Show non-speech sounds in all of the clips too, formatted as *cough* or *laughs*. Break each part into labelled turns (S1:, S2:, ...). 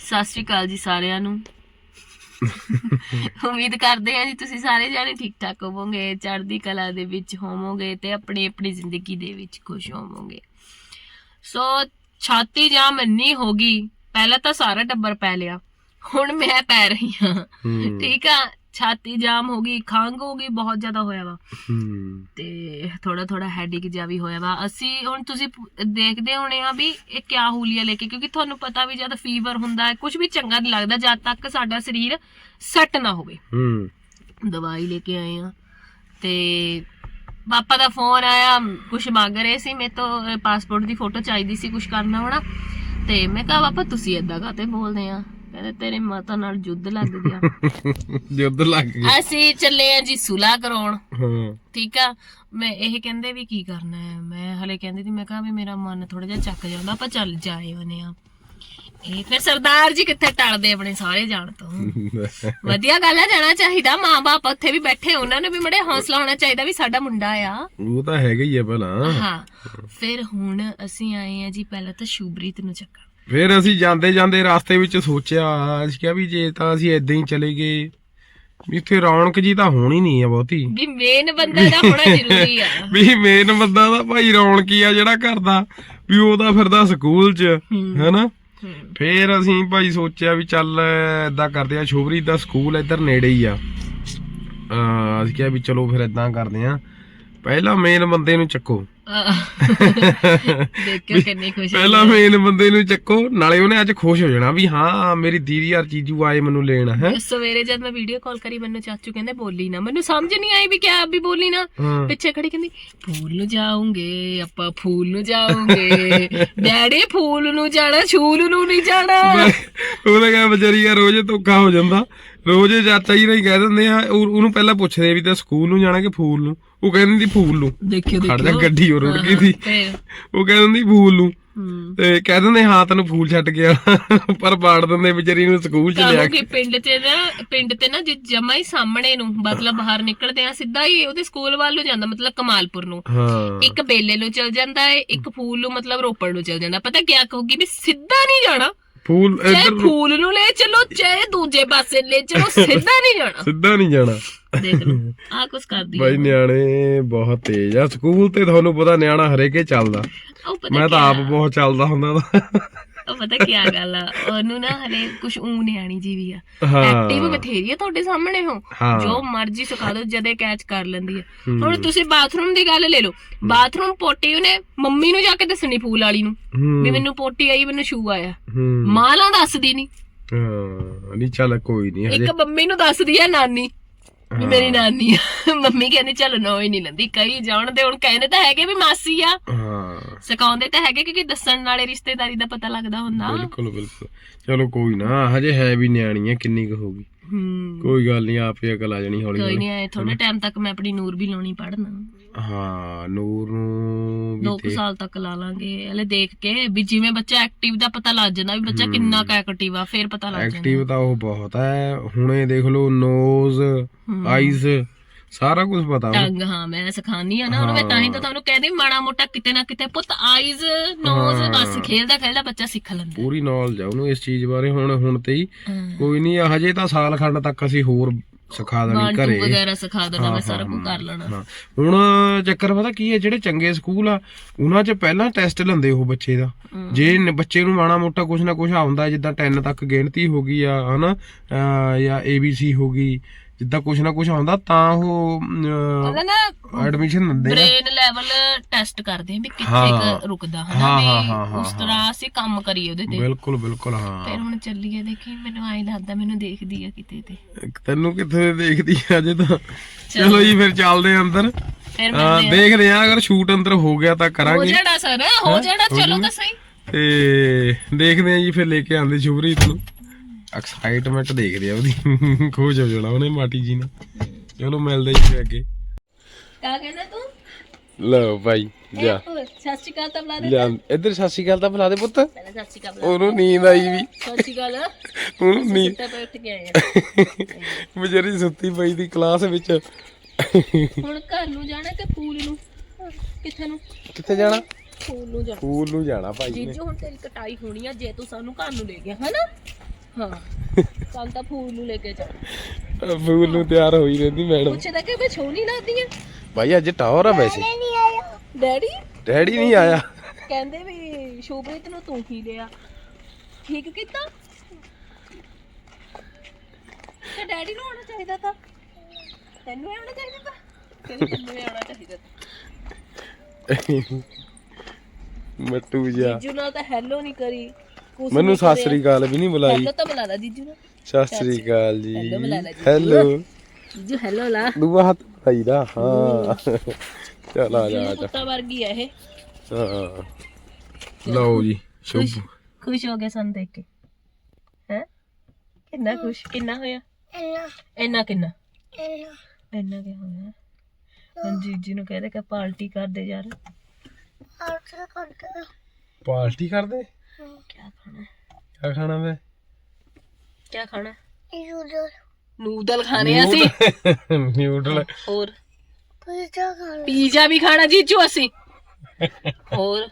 S1: ਸਤਿ ਸ਼੍ਰੀ ਅਕਾਲ ਜੀ ਸਾਰਿਆਂ ਨੂੰ। ਉਮੀਦ ਕਰਦੇ ਹਾਂ ਜੀ ਤੁਸੀਂ ਸਾਰੇ ਜਾਣੇ ਠੀਕ ਠਾਕ ਹੋਵੋਗੇ ਚੜ੍ਹਦੀ ਕਲਾ ਦੇ ਵਿੱਚ ਹੋਵੋਗੇ ਤੇ ਆਪਣੀ ਆਪਣੀ ਜ਼ਿੰਦਗੀ ਦੇ ਵਿੱਚ ਖੁਸ਼ ਹੋਵੋਗੇ। ਸੋ ਛਾਤੀ ਜਾਮ ਇੰਨੀ ਹੋ ਗਈ ਪਹਿਲਾਂ ਤਾਂ ਸਾਰਾ ਟੱਬਰ ਪੈ ਲਿਆ ਹੁਣ ਮੈਂ ਪੈ ਰਹੀ ਹਾਂ।
S2: ਹੂੰ।
S1: ਠੀਕ ਆ ਛਾਤੀ ਜਾਮ ਹੋ ਗਈ ਖੰਗ ਹੋ ਗਈ ਬਹੁਤ ਜ਼ਿਆਦਾ ਹੋਇਆ ਵਾ। ਤੇ ਥੋੜਾ ਥੋੜਾ ਹੈਡੇਕ ਜਿਹਾ ਵੀ ਹੋਇਆ ਵਾ। ਅਸੀਂ ਹੁਣ ਤੁਸੀਂ ਪ- ਦੇਖਦੇ ਹੋਣੇ ਆ ਵੀ ਇਹ ਕਿਆ ਹੂਲੀਆ ਲੈ ਕੇ ਕਿਉਂਕਿ ਤੁਹਾਨੂੰ ਪਤਾ ਵੀ ਜਦ ਫੀਵਰ ਹੁੰਦਾ ਹੈ ਕੁਝ ਵੀ ਚੰਗਾ ਨਹੀਂ ਲੱਗਦਾ ਜਦ ਤੱਕ ਸਾਡਾ ਸਰੀਰ ਸੈੱਟ ਨਾ ਹੋਵੇ।
S2: ਹੂੰ।
S1: ਦਵਾਈ ਲੈ ਕੇ ਆਏ ਆ। ਤੇ ਪਾਪਾ ਦਾ ਫੋਨ ਆਇਆ ਕੁਝ ਮੰਗ ਰਹੇ ਸੀ ਮੇਰੇ ਤੋਂ ਪਾਸਪੋਰਟ ਦੀ ਫੋਟੋ ਚਾਹੀਦੀ ਸੀ ਕੁਝ ਕਰਨਾ ਹੋਣਾ। ਤੇ ਮੈਂ ਕਿਹਾ ਪਾਪਾ ਤੁਸੀਂ ਏਦਾਂ ਕਾਤੇ ਬੋਲਦੇ ਆ? ਕਹਿੰਦੇ ਤੇਰੇ ਮਾਤਾ ਨਾਲ ਜੁੱਧ ਲੱਗ ਗਿਆ। *laughs*
S2: ਉਧਰ ਲੱਗ ਗਈ
S1: ਅਸੀਂ ਚੱਲੇ ਆ ਜੀ ਸੁਲਾ ਕਰਾਉਣ।
S2: ਹਾਂ।
S1: ਠੀਕ ਆ? ਮੈਂ ਇਹ ਕਹਿੰਦੇ ਵੀ ਕੀ ਕਰਨਾ ਹੈ? ਮੈਂ ਹਲੇ ਕਹਿੰਦੀ ਸੀ ਮੈਂ ਕਿਹਾ ਵੀ ਮੇਰਾ ਮਨ ਥੋੜਾ ਜਿਹਾ ਚੱਕ ਜਾਂਦਾ ਆਪਾਂ ਚੱਲ ਜਾਏ ਬਨੇ ਆ। ਇਹ ਫਿਰ ਸਰਦਾਰ ਜੀ ਕਿੱਥੇ ਟਲਦੇ ਆਪਣੇ ਸਾਰੇ ਜਾਣ ਤੋਂ? *laughs* ਵਧੀਆ ਗੱਲ ਹੈ ਜਾਣਾ ਚਾਹੀਦਾ। ਮਾਂ-ਬਾਪ ਉੱਥੇ ਵੀ ਬੈਠੇ ਉਹਨਾਂ ਨੂੰ ਵੀ ਮੜੇ ਹੌਸਲਾ ਹੋਣਾ ਚਾਹੀਦਾ ਵੀ ਸਾਡਾ ਮੁੰਡਾ ਆ।
S2: ਉਹ ਤਾਂ ਹੈਗਾ ਹੀ ਆ ਪਹਿਲਾਂ
S1: ਹਾਂ। ਫਿਰ ਹੁਣ ਅਸੀਂ ਆਏ ਆ ਜੀ ਪਹਿਲਾਂ ਤਾਂ ਸ਼ੂਬਰੀਤ ਨੂੰ ਚੱਕਣ।
S2: ਫਿਰ ਅਸੀਂ ਜਾਂਦੇ ਜਾਂਦੇ ਰਸਤੇ ਵਿੱਚ ਸੋਚਿਆ ਅਸੀਂ ਕਿਹਾ ਵੀ ਜੇ ਤਾਂ ਅਸੀਂ ਇਦਾਂ ਹੀ ਚਲੇ ਗਏ। ਵੀ ਇੱਥੇ ਰੌਣਕ ਜੀ ਤਾਂ ਹੋਣੀ ਨਹੀਂ ਆ ਬਹੁਤੀ।
S1: ਵੀ ਮੇਨ ਬੰਦਾ ਦਾ ਹੋਣਾ ਜ਼ਰੂਰੀ ਆ।
S2: ਵੀ ਮੇਨ ਬੰਦਾ ਦਾ ਭਾਈ ਰੌਣਕੀ ਆ ਜਿਹੜਾ ਕਰਦਾ ਵੀ ਉਹਦਾ ਫਿਰਦਾ ਸਕੂਲ 'ਚ ਹੈਨਾ। ਫੇਰ ਅਸੀਂ ਭਾਈ ਸੋਚਿਆ ਵੀ ਚੱਲ ਏਦਾਂ ਕਰਦੇ ਆ ਸ਼ੋਭਰੀ ਦਾ ਸਕੂਲ ਇੱਧਰ ਨੇੜੇ ਹੀ ਆ। ਅਸੀਂ ਕਿਹਾ ਵੀ ਚਲੋ ਫਿਰ ਏਦਾਂ ਕਰਦੇ ਆ। ਪਹਿਲਾਂ ਮੇਨ ਬੰਦੇ ਨੂੰ ਚੱਕੋ।
S1: ਦੇਖਿਓ ਕਿੰਨੀ ਖੁਸ਼ੀ
S2: ਪਹਿਲਾਂ ਮੇਨ ਬੰਦੇ ਨੂੰ ਚੱਕੋ ਨਾਲੇ ਉਹਨੇ ਅੱਜ ਖੁਸ਼ ਹੋ ਜਾਣਾ ਵੀ ਹਾਂ ਮੇਰੀ ਦੀਦੀ ਯਾਰ ਚੀਜੂ ਆਏ ਮੈਨੂੰ ਲੈਣ ਹੈ।
S1: ਸਵੇਰੇ ਜਦ ਮੈਂ ਵੀਡੀਓ ਕਾਲ ਕਰੀ ਮੈਨੂੰ ਚਾਚੂ ਕਹਿੰਦੇ ਬੋਲੀ ਨਾ। ਮੈਨੂੰ ਸਮਝ ਨਹੀਂ ਆਈ ਵੀ ਕਿਆ ਵੀ ਬੋਲੀ ਨਾ।
S2: ਹਾਂ।
S1: ਪਿੱਛੇ ਖੜੀ ਕਹਿੰਦੀ ਫੂਲ ਨੂੰ ਜਾਉਂਗੇ ਆਪਾਂ ਫੂਲ ਨੂੰ ਜਾਉਂਗੇ ਡੈਡੀ ਫੂਲ ਨੂੰ ਜਾਣਾ ਛੂਲ ਨੂੰ ਨਹੀਂ ਜਾਣਾ।
S2: ਉਹਨੇ ਕਿਹਾ ਵਿਚਾਰੀ ਯਾਰ ਰੋਜ਼ ਧੋਖਾ ਹੋ ਜਾਂਦਾ। ਰੋਜ਼ ਚਾਚਾ ਜੀ ਨਹੀਂ ਕਹਿ ਦਿੰਦੇ ਆ ਉਹ- ਉਹਨੂੰ ਪਹਿਲਾਂ ਪੁੱਛਦੇ ਵੀ ਤੇ ਸਕੂਲ ਨੂੰ ਜਾਣਾ ਕਿ ਫੂਲ ਨੂੰ? ਉਹ ਕਹਿੰਦੀ ਦੀ ਫੂਲ ਨੂੰ।
S1: ਦੇਖਿਓ
S2: ਖੜ ਜਾ
S1: ਦੇਖਿਓ
S2: ਗੱਡੀ ਉਹ ਰੁੜ ਗਈ ਸੀ।
S1: ਫਿਰ
S2: ਉਹ ਕਹਿ ਦਿੰਦੀ ਫੂਲ
S1: ਹੂੰ।
S2: ਤੇ ਕਹਿ ਦਿੰਦੇ ਹਾਂ ਤੈਨੂੰ ਫੂਲ ਛੱਡ ਗਿਆ ਪਰ ਬਾੜ ਦਿੰਦੇ ਵਿਚਾਰੀ ਨੂੰ ਸਕੂਲ ਚ ਲਿਆ
S1: ਕਹੋਗੇ ਪਿੰਡ ਤੇ ਨਾ ਪਿੰਡ ਤੇ ਨਾ ਜੇ ਜਮਾ ਹੀ ਸਾਹਮਣੇ ਨੂੰ ਮਤਲਬ ਬਾਹਰ ਨਿਕਲਦੇ ਆ ਸਿੱਧਾ ਹੀ ਉਹਦੇ ਸਕੂਲ ਵੱਲ ਨੂੰ ਜਾਂਦਾ ਮਤਲਬ ਕਮਾਲਪੁਰ ਨੂੰ।
S2: ਹਾਂ।
S1: ਇੱਕ ਬੇਲੇ ਨੂੰ ਚਲ ਜਾਂਦਾ ਹੈ ਇੱਕ ਫੂਲ ਨੂੰ ਮਤਲਬ ਰੋਪੜ ਨੂੰ ਚਲ ਜਾਂਦਾ। ਪਤਾ ਕਿਆ ਕਹੂਗੀ? ਵੀ ਸਿੱਧਾ ਨਹੀਂ ਜਾਣਾ।
S2: ਫੂਲ
S1: ਚਾਹੇ
S2: ਇੱਧਰ
S1: ਫੂਲ ਨੂੰ ਲੈ ਚਲੋ ਚਾਹੇ ਦੂਜੇ ਪਾਸੇ ਲੈ ਚਲੋ ਸਿੱਧਾ ਨਹੀਂ ਜਾਣਾ।
S2: ਸਿੱਧਾ ਨਹੀਂ ਜਾਣਾ।
S1: ਦੇਖ ਲਓ। *laughs* ਆ ਕੁਛ ਕਰਦੀ ਆ
S2: ਬਾਈ ਨਿਆਣੇ ਬਹੁਤ ਤੇਜ਼ ਆ। ਸਕੂਲ ਤੇ ਤੁਹਾਨੂੰ ਪਤਾ ਨਿਆਣਾ ਹਰੇਕੇ ਚੱਲਦਾ।
S1: ਉਹ ਪਤਾ
S2: ਮੈਂ ਤਾਂ ਆਪ ਬਹੁਤ ਚੱਲਦਾ ਹੁੰਦਾ ਤਾਂ
S1: ਉਹ ਪਤਾ ਕੀ ਗੱਲ ਆ ਉਹਨੂੰ ਨਾ ਹਲੇ ਕੁਛ ਊ ਨਿਆਣੀ ਜੀ ਵੀ ਆ।
S2: ਹਾਂ।
S1: ਐਕਟਿਵ ਬਥੇਰੀ ਆ ਤੁਹਾਡੇ ਸਾਹਮਣੇ ਹੋ
S2: ਹਾਂ।
S1: ਜੋ ਮਰਜ਼ੀ ਸਿਖਾ ਦਿਓ ਜਦੇ ਕੈਚ ਕਰ ਲੈਂਦੀ ਹੂੰ। ਹੁਣ ਤੁਸੀਂ ਬਾਥਰੂਮ ਦੀ ਗੱਲ ਲੈ ਲਓ। ਬਾਥਰੂਮ ਪੋਟੀ ਉਹਨੇ ਮੰਮੀ ਨੂੰ ਜਾ ਕੇ ਦੱਸਣੀ ਫੂਲ ਵਾਲੀ ਨੂੰ
S2: ਹੂੰ।
S1: ਵੀ ਮੈਨੂੰ ਪੋਟੀ ਆਈ ਮੈਨੂੰ ਸ਼ੂ ਆਇਆ।
S2: ਹੂੰ।
S1: ਮਾਂ ਲਾਂ ਦੱਸਦੀ ਨਹੀਂ
S2: ਹਾਂ ਨਹੀਂ ਚੱਲ ਕੋਈ ਨਹੀਂ ਹਜੇ।
S1: ਇੱਕ ਮੰਮੀ ਨੂੰ ਦੱਸਦੀ ਆ ਨਾਨੀ। ਵੀ ਮੇਰੀ ਨਾਨੀ ਆ। ਮੰਮੀ ਕਹਿੰਦੀ ਚਲ ਨੋ ਹੀ ਨਹੀਂ ਲੰਦੀ ਕਈ ਜਾਣਦੇ ਹੁਣ ਕਹਿੰਦੇ ਤਾਂ ਹੈਗੇ ਵੀ ਮਾਸੀ ਆ।
S2: ਹਾਂ।
S1: ਸਿਖਾਉਂਦੇ ਤਾਂ ਹੈਗੇ ਕਿਉਂਕਿ ਦੱਸਣ ਨਾਲੇ ਰਿਸ਼ਤੇਦਾਰੀ ਦਾ ਪਤਾ ਲੱਗਦਾ ਹੁੰਦਾ।
S2: ਬਿਲਕੁਲ ਬਿਲਕੁਲ। ਚਲੋ ਕੋਈ ਨਾ ਹਜੇ ਹੈ ਵੀ ਨਿਆਣੀ ਆ ਕਿੰਨੀ ਕੁ ਹੋਊਗੀ
S1: ਹੂੰ।
S2: ਕੋਈ ਗੱਲ ਨਹੀਂ ਆਪੇ ਅਕਲ ਆ ਜਾਣੀ ਹੌਲੀ
S1: ਕੋਈ ਨਹੀਂ ਆਏ ਥੋੜੇ ਟਾਈਮ ਤੱਕ ਮੈਂ ਆਪਣੀ ਨੂਰ ਵੀ ਲਾਉਣੀ ਪੜਨਾ
S2: ਹਾਂ ਨੂਰ ਨੂੰ ਵੀ
S1: ਦੋ ਕੁ ਸਾਲ ਤੱਕ ਲਾ ਲਾਂਗੇ ਹਲੇ ਦੇਖ ਕੇ ਵੀ ਜਿਵੇਂ ਬੱਚਾ ਐਕਟਿਵ ਦਾ ਪਤਾ ਲੱਗ ਜਾਂਦਾ ਵੀ ਬੱਚਾ ਕਿੰਨਾ ਕੁ ਐਕਟਿਵ ਆ ਫੇਰ ਪਤਾ ਲੱਗ ਜਾਂਦਾ।
S2: ਐਕਟਿਵ ਤਾਂ ਉਹ ਬਹੁਤ ਹੈ ਹੁਣੇ ਦੇਖ ਲਓ ਨੋਜ਼ ਆਈਜ਼ ਸਾਰਾ ਕੁਝ ਪਤਾ ਉਹਨੂੰ।
S1: ਟੰਗ ਹਾਂ ਮੈਂ ਸਿਖਾਉਂਦੀ ਆ ਨਾ ਉਹਨੂੰ ਮੈਂ ਤਾਂ ਹੀ ਤਾਂ ਤੁਹਾਨੂੰ ਕਹਿੰਦੀ ਮਾੜਾ ਮੋਟਾ ਕਿਤੇ ਨਾ ਕਿਤੇ ਪੁੱਤ ਆਈਜ਼ ਨੋਜ਼ ਬਸ ਖੇਲਦਾ ਖੇਲਦਾ ਬੱਚਾ ਸਿੱਖ ਲੈਂਦਾ।
S2: ਪੂਰੀ ਨੌਲੇਜ ਆ ਉਹਨੂੰ ਇਸ ਚੀਜ਼ ਬਾਰੇ ਹੁਣ ਹੁਣ ਤੇ ਹੀ।
S1: ਹਾਂ।
S2: ਕੋਈ ਨਹੀਂ ਹਜੇ ਤਾਂ ਸਾਲ ਖੰਡ ਤੱਕ ਅਸੀਂ ਹੋਰ ਸਿਖਾ ਦੇਣੀ ਘਰੇ।
S1: ਵਗੈਰਾ ਸਿਖਾ ਦੇਣਾ ਮੈਂ ਸਾਰਾ ਕੁਝ ਕਰ ਲੈਣਾ।
S2: ਹਾਂ। ਹੁਣ ਚੱਕਰ ਪਤਾ ਕੀ ਹੈ ਜਿਹੜੇ ਚੰਗੇ ਸਕੂਲ ਆ ਉਹਨਾਂ 'ਚ ਪਹਿਲਾਂ ਟੈਸਟ ਲੈਂਦੇ ਉਹ ਬੱਚੇ ਦਾ। ਜੇ ਨ- ਬੱਚੇ ਨੂੰ ਮਾੜਾ ਮੋਟਾ ਕੁਝ ਨਾ ਕੁਝ ਆਉਂਦਾ ਜਿੱਦਾਂ 10 ਤੱਕ ਗਿਣਤੀ ਹੋ ਗਈ ਆ ਹਨਾ ਅਹ ਜਾਂ ABC ਹੋ ਗਈ ਜਿੱਦਾਂ ਕੁਝ ਨਾ ਕੁਝ ਆਉਂਦਾ ਤਾਂ ਉਹ
S1: ਨਾ
S2: ਐਡਮਿਸ਼ਨ ਦਿੰਦੇ ਆ।
S1: ਬ੍ਰੇਨ ਲੈਵਲ ਟੈਸਟ ਕਰਦੇ ਆ ਵੀ ਕਿੱਥੇ
S2: ਹਾਂ।
S1: ਕੁ ਰੁਕਦਾ
S2: ਹਾਂ,
S1: ਹਨਾ
S2: ਹਾਂ,
S1: ਵੀ
S2: ਹਾਂ, ਹਾਂ,
S1: ਉਸ ਤਰ੍ਹਾਂ ਅਸੀਂ ਕੰਮ ਕਰੀਏ ਉਹਦੇ ਤੇ।
S2: ਬਿਲਕੁਲ ਬਿਲਕੁਲ ਹਾਂ।
S1: ਫਿਰ ਹੁਣ ਚੱਲੀਏ ਦੇਖੀ ਮੈਨੂੰ ਆਈ ਲੱਗਦਾ ਮੈਨੂੰ ਦੇਖਦੀ ਆ ਕਿਤੇ ਤੇ।
S2: ਤੈਨੂੰ ਕਿੱਥੇ ਦੇਖਦੀ ਆ ਅਜੇ ਤਾਂ। ਚਲੋ। ਜੀ ਫਿਰ ਚੱਲਦੇ ਆ ਅੰਦਰ।
S1: ਫਿਰ
S2: ਹਾਂ, ਦੇਖਦੇ ਆ ਅਗਰ ਸ਼ੂਟ ਅੰਦਰ ਹੋ ਗਿਆ ਤਾਂ
S1: ਹੋ
S2: ਕਰਾਂਗੇ।
S1: ਜਾਣਾ ਸਰ। ਹੋ ਜਾਣਾ ਚਲੋ ਤਾਂ ਸਹੀ
S2: ਤੇ ਦੇਖਦੇ ਆ ਜੀ ਫਿਰ ਲੈ ਕੇ ਆਂਦੇ ਸ਼ੁਭਰੀਤ ਨੂੰ। ਐਕਸਾਈਟਮੈਂਟ ਦੇਖਦੇ ਆ ਉਹਦੀ। ਖੁਸ਼ ਹੋ ਜਾਣਾ ਉਹਨੇ ਮਾਟੀ ਜੀ ਨੇ। ਚਲੋ ਮਿਲਦੇ ਜੀ ਅੱਗੇ।
S1: ਕਾ ਕਹਿੰਦਾ ਤੂੰ?
S2: ਲਓ ਭਾਈ ਜਾ।
S1: ਸਤਿ ਸ਼੍ਰੀ ਅਕਾਲ ਤਾਂ ਬੁਲਾ ਦੇ
S2: ਇੱਧਰ ਸਤਿ ਸ਼੍ਰੀ ਅਕਾਲ ਤਾਂ ਬੁਲਾ ਦੇ ਪੁੱਤ।
S1: ਪਹਿਲਾਂ ਸਤਿ ਸ਼੍ਰੀ ਅਕਾਲ
S2: ਉਹਨੂੰ ਨੀਂਦ ਆਈ ਵੀ।
S1: ਸਤਿ ਸ਼੍ਰੀ ਅਕਾਲ।
S2: ਉਹਨੂੰ ਨੀਂਦ
S1: ਸੁੱਤੇ ਪਏ ਉੱਠ ਕੇ ਆਏ ਆ।
S2: ਵਿਚਾਰੀ ਸੁੱਤੀ ਪਈ ਦੀ ਕਲਾਸ ਵਿੱਚ।
S1: ਹੁਣ ਘਰ ਨੂੰ ਜਾਣਾ ਕਿ ਫੂਲ ਨੂੰ? ਕਿੱਥੇ ਨੂੰ?
S2: ਕਿੱਥੇ ਜਾਣਾ?
S1: ਫੂਲ ਨੂੰ ਜਾਣਾ।
S2: ਸਕੂਲ ਨੂੰ ਜਾਣਾ ਭਾਈ
S1: ਜੀਜੂ ਹੁਣ ਤੇਰੀ ਕਟਾਈ ਹੋਣੀ ਆ ਜੇ ਤੂੰ ਸਾਨੂੰ ਘਰ ਨੂੰ ਲੈ ਗਿਆ ਹਨਾ? ਹਾਂ। ਕੱਲ ਤਾਂ ਫੂਲ ਨੂੰ ਲੈ ਕੇ ਜਾ।
S2: ਫੂਲ ਨੂੰ ਤਿਆਰ ਹੋਈ ਰਹਿੰਦੀ ਮੈਡਮ।
S1: ਪੁੱਛਦਾ ਕਿ ਮੈਂ ਛੋਣੀ ਲੱਗਦੀ ਆ?
S2: ਭਾਈ ਅੱਜ ਟਾਵਰ ਆ ਵੈਸੇ।
S1: Daddy
S2: daddy? ਨਹੀਂ ਆਇਆ।
S1: ਕਹਿੰਦੇ ਵੀ ਸ਼ੋਭਰੀਤ ਨੂੰ ਤੂੰ ਹੀ ਲਿਆ। ਠੀਕ ਕੀਤਾ? ਤੇ ਡੈਡੀ ਨੂੰ ਆਉਣਾ ਚਾਹੀਦਾ ਤਾਂ। ਤੈਨੂੰ ਆਉਣਾ ਚਾਹੀਦਾ ਤਾਂ। ਤੈਨੂੰ ਆਉਣਾ ਚਾਹੀਦਾ ਤਾਂ।
S2: ਮੱਟੂ ਜਾ
S1: ਜੀਜੂ ਨਾਲ ਤਾਂ ਹੈਲੋ ਨਹੀਂ ਕਰੀ। ਕੁਛ
S2: ਮੈਨੂੰ ਸਤਿ ਸ੍ਰੀ ਅਕਾਲ ਵੀ ਨਹੀਂ ਬੁਲਾਈ।
S1: ਹੈਲੋ ਤਾਂ ਬੁਲਾ ਲਾ ਜੀਜੂ ਨੂੰ।
S2: ਸਤਿ ਸ੍ਰੀ ਅਕਾਲ ਜੀ।
S1: Hello ਬੁਲਾ ਲੈ ਜੀ।
S2: ਹੈਲੋ
S1: ਜੀਜੂ ਹੈਲੋ ਲਾ।
S2: ਦੂਆ ਹੱਥ ਲਾਈਦਾ ਹਾਂ। ਚਲ ਆ ਜਾ ਆ ਜਾ।
S1: ਕੁੱਤਾ ਵਰਗੀ ਆ ਇਹ।
S2: ਹਾਂ। ਲਓ ਜੀ ਸ਼ੁਭ।
S1: ਖੁਸ਼ ਹੋ ਗਏ ਸਾਨੂੰ ਦੇਖ ਕੇ। ਹੈ? ਕਿੰਨਾ ਖੁਸ਼ ਕਿੰਨਾ ਹੋਇਆ? ਇੰਨਾ। ਕਿੰਨਾ? ਇੰਨਾ। ਕੀ ਹੋਇਆ? ਹੁਣ ਜੀਜੀ ਨੂੰ ਕਹਦੇ ਕਿ ਪਾਰਟੀ ਕਰ ਦੇ ਯਾਰ
S2: ਪਾਰਟੀ ਕਰਦੇ?
S1: ਕੀ ਖਾਣਾ
S2: ਕੀ ਖਾਣਾ ਵੇ
S1: ਕੀ ਖਾਣਾ ਨੂਡਲ ਖਾਣੇ ਆ ਅਸੀਂ
S2: ਨਿਊਡਲ
S1: ਹੋਰ ਪੀਜ਼ਾ ਵੀ ਖਾਣਾ ਜੀਜੂ ਅਸੀਂ ਹੋਰ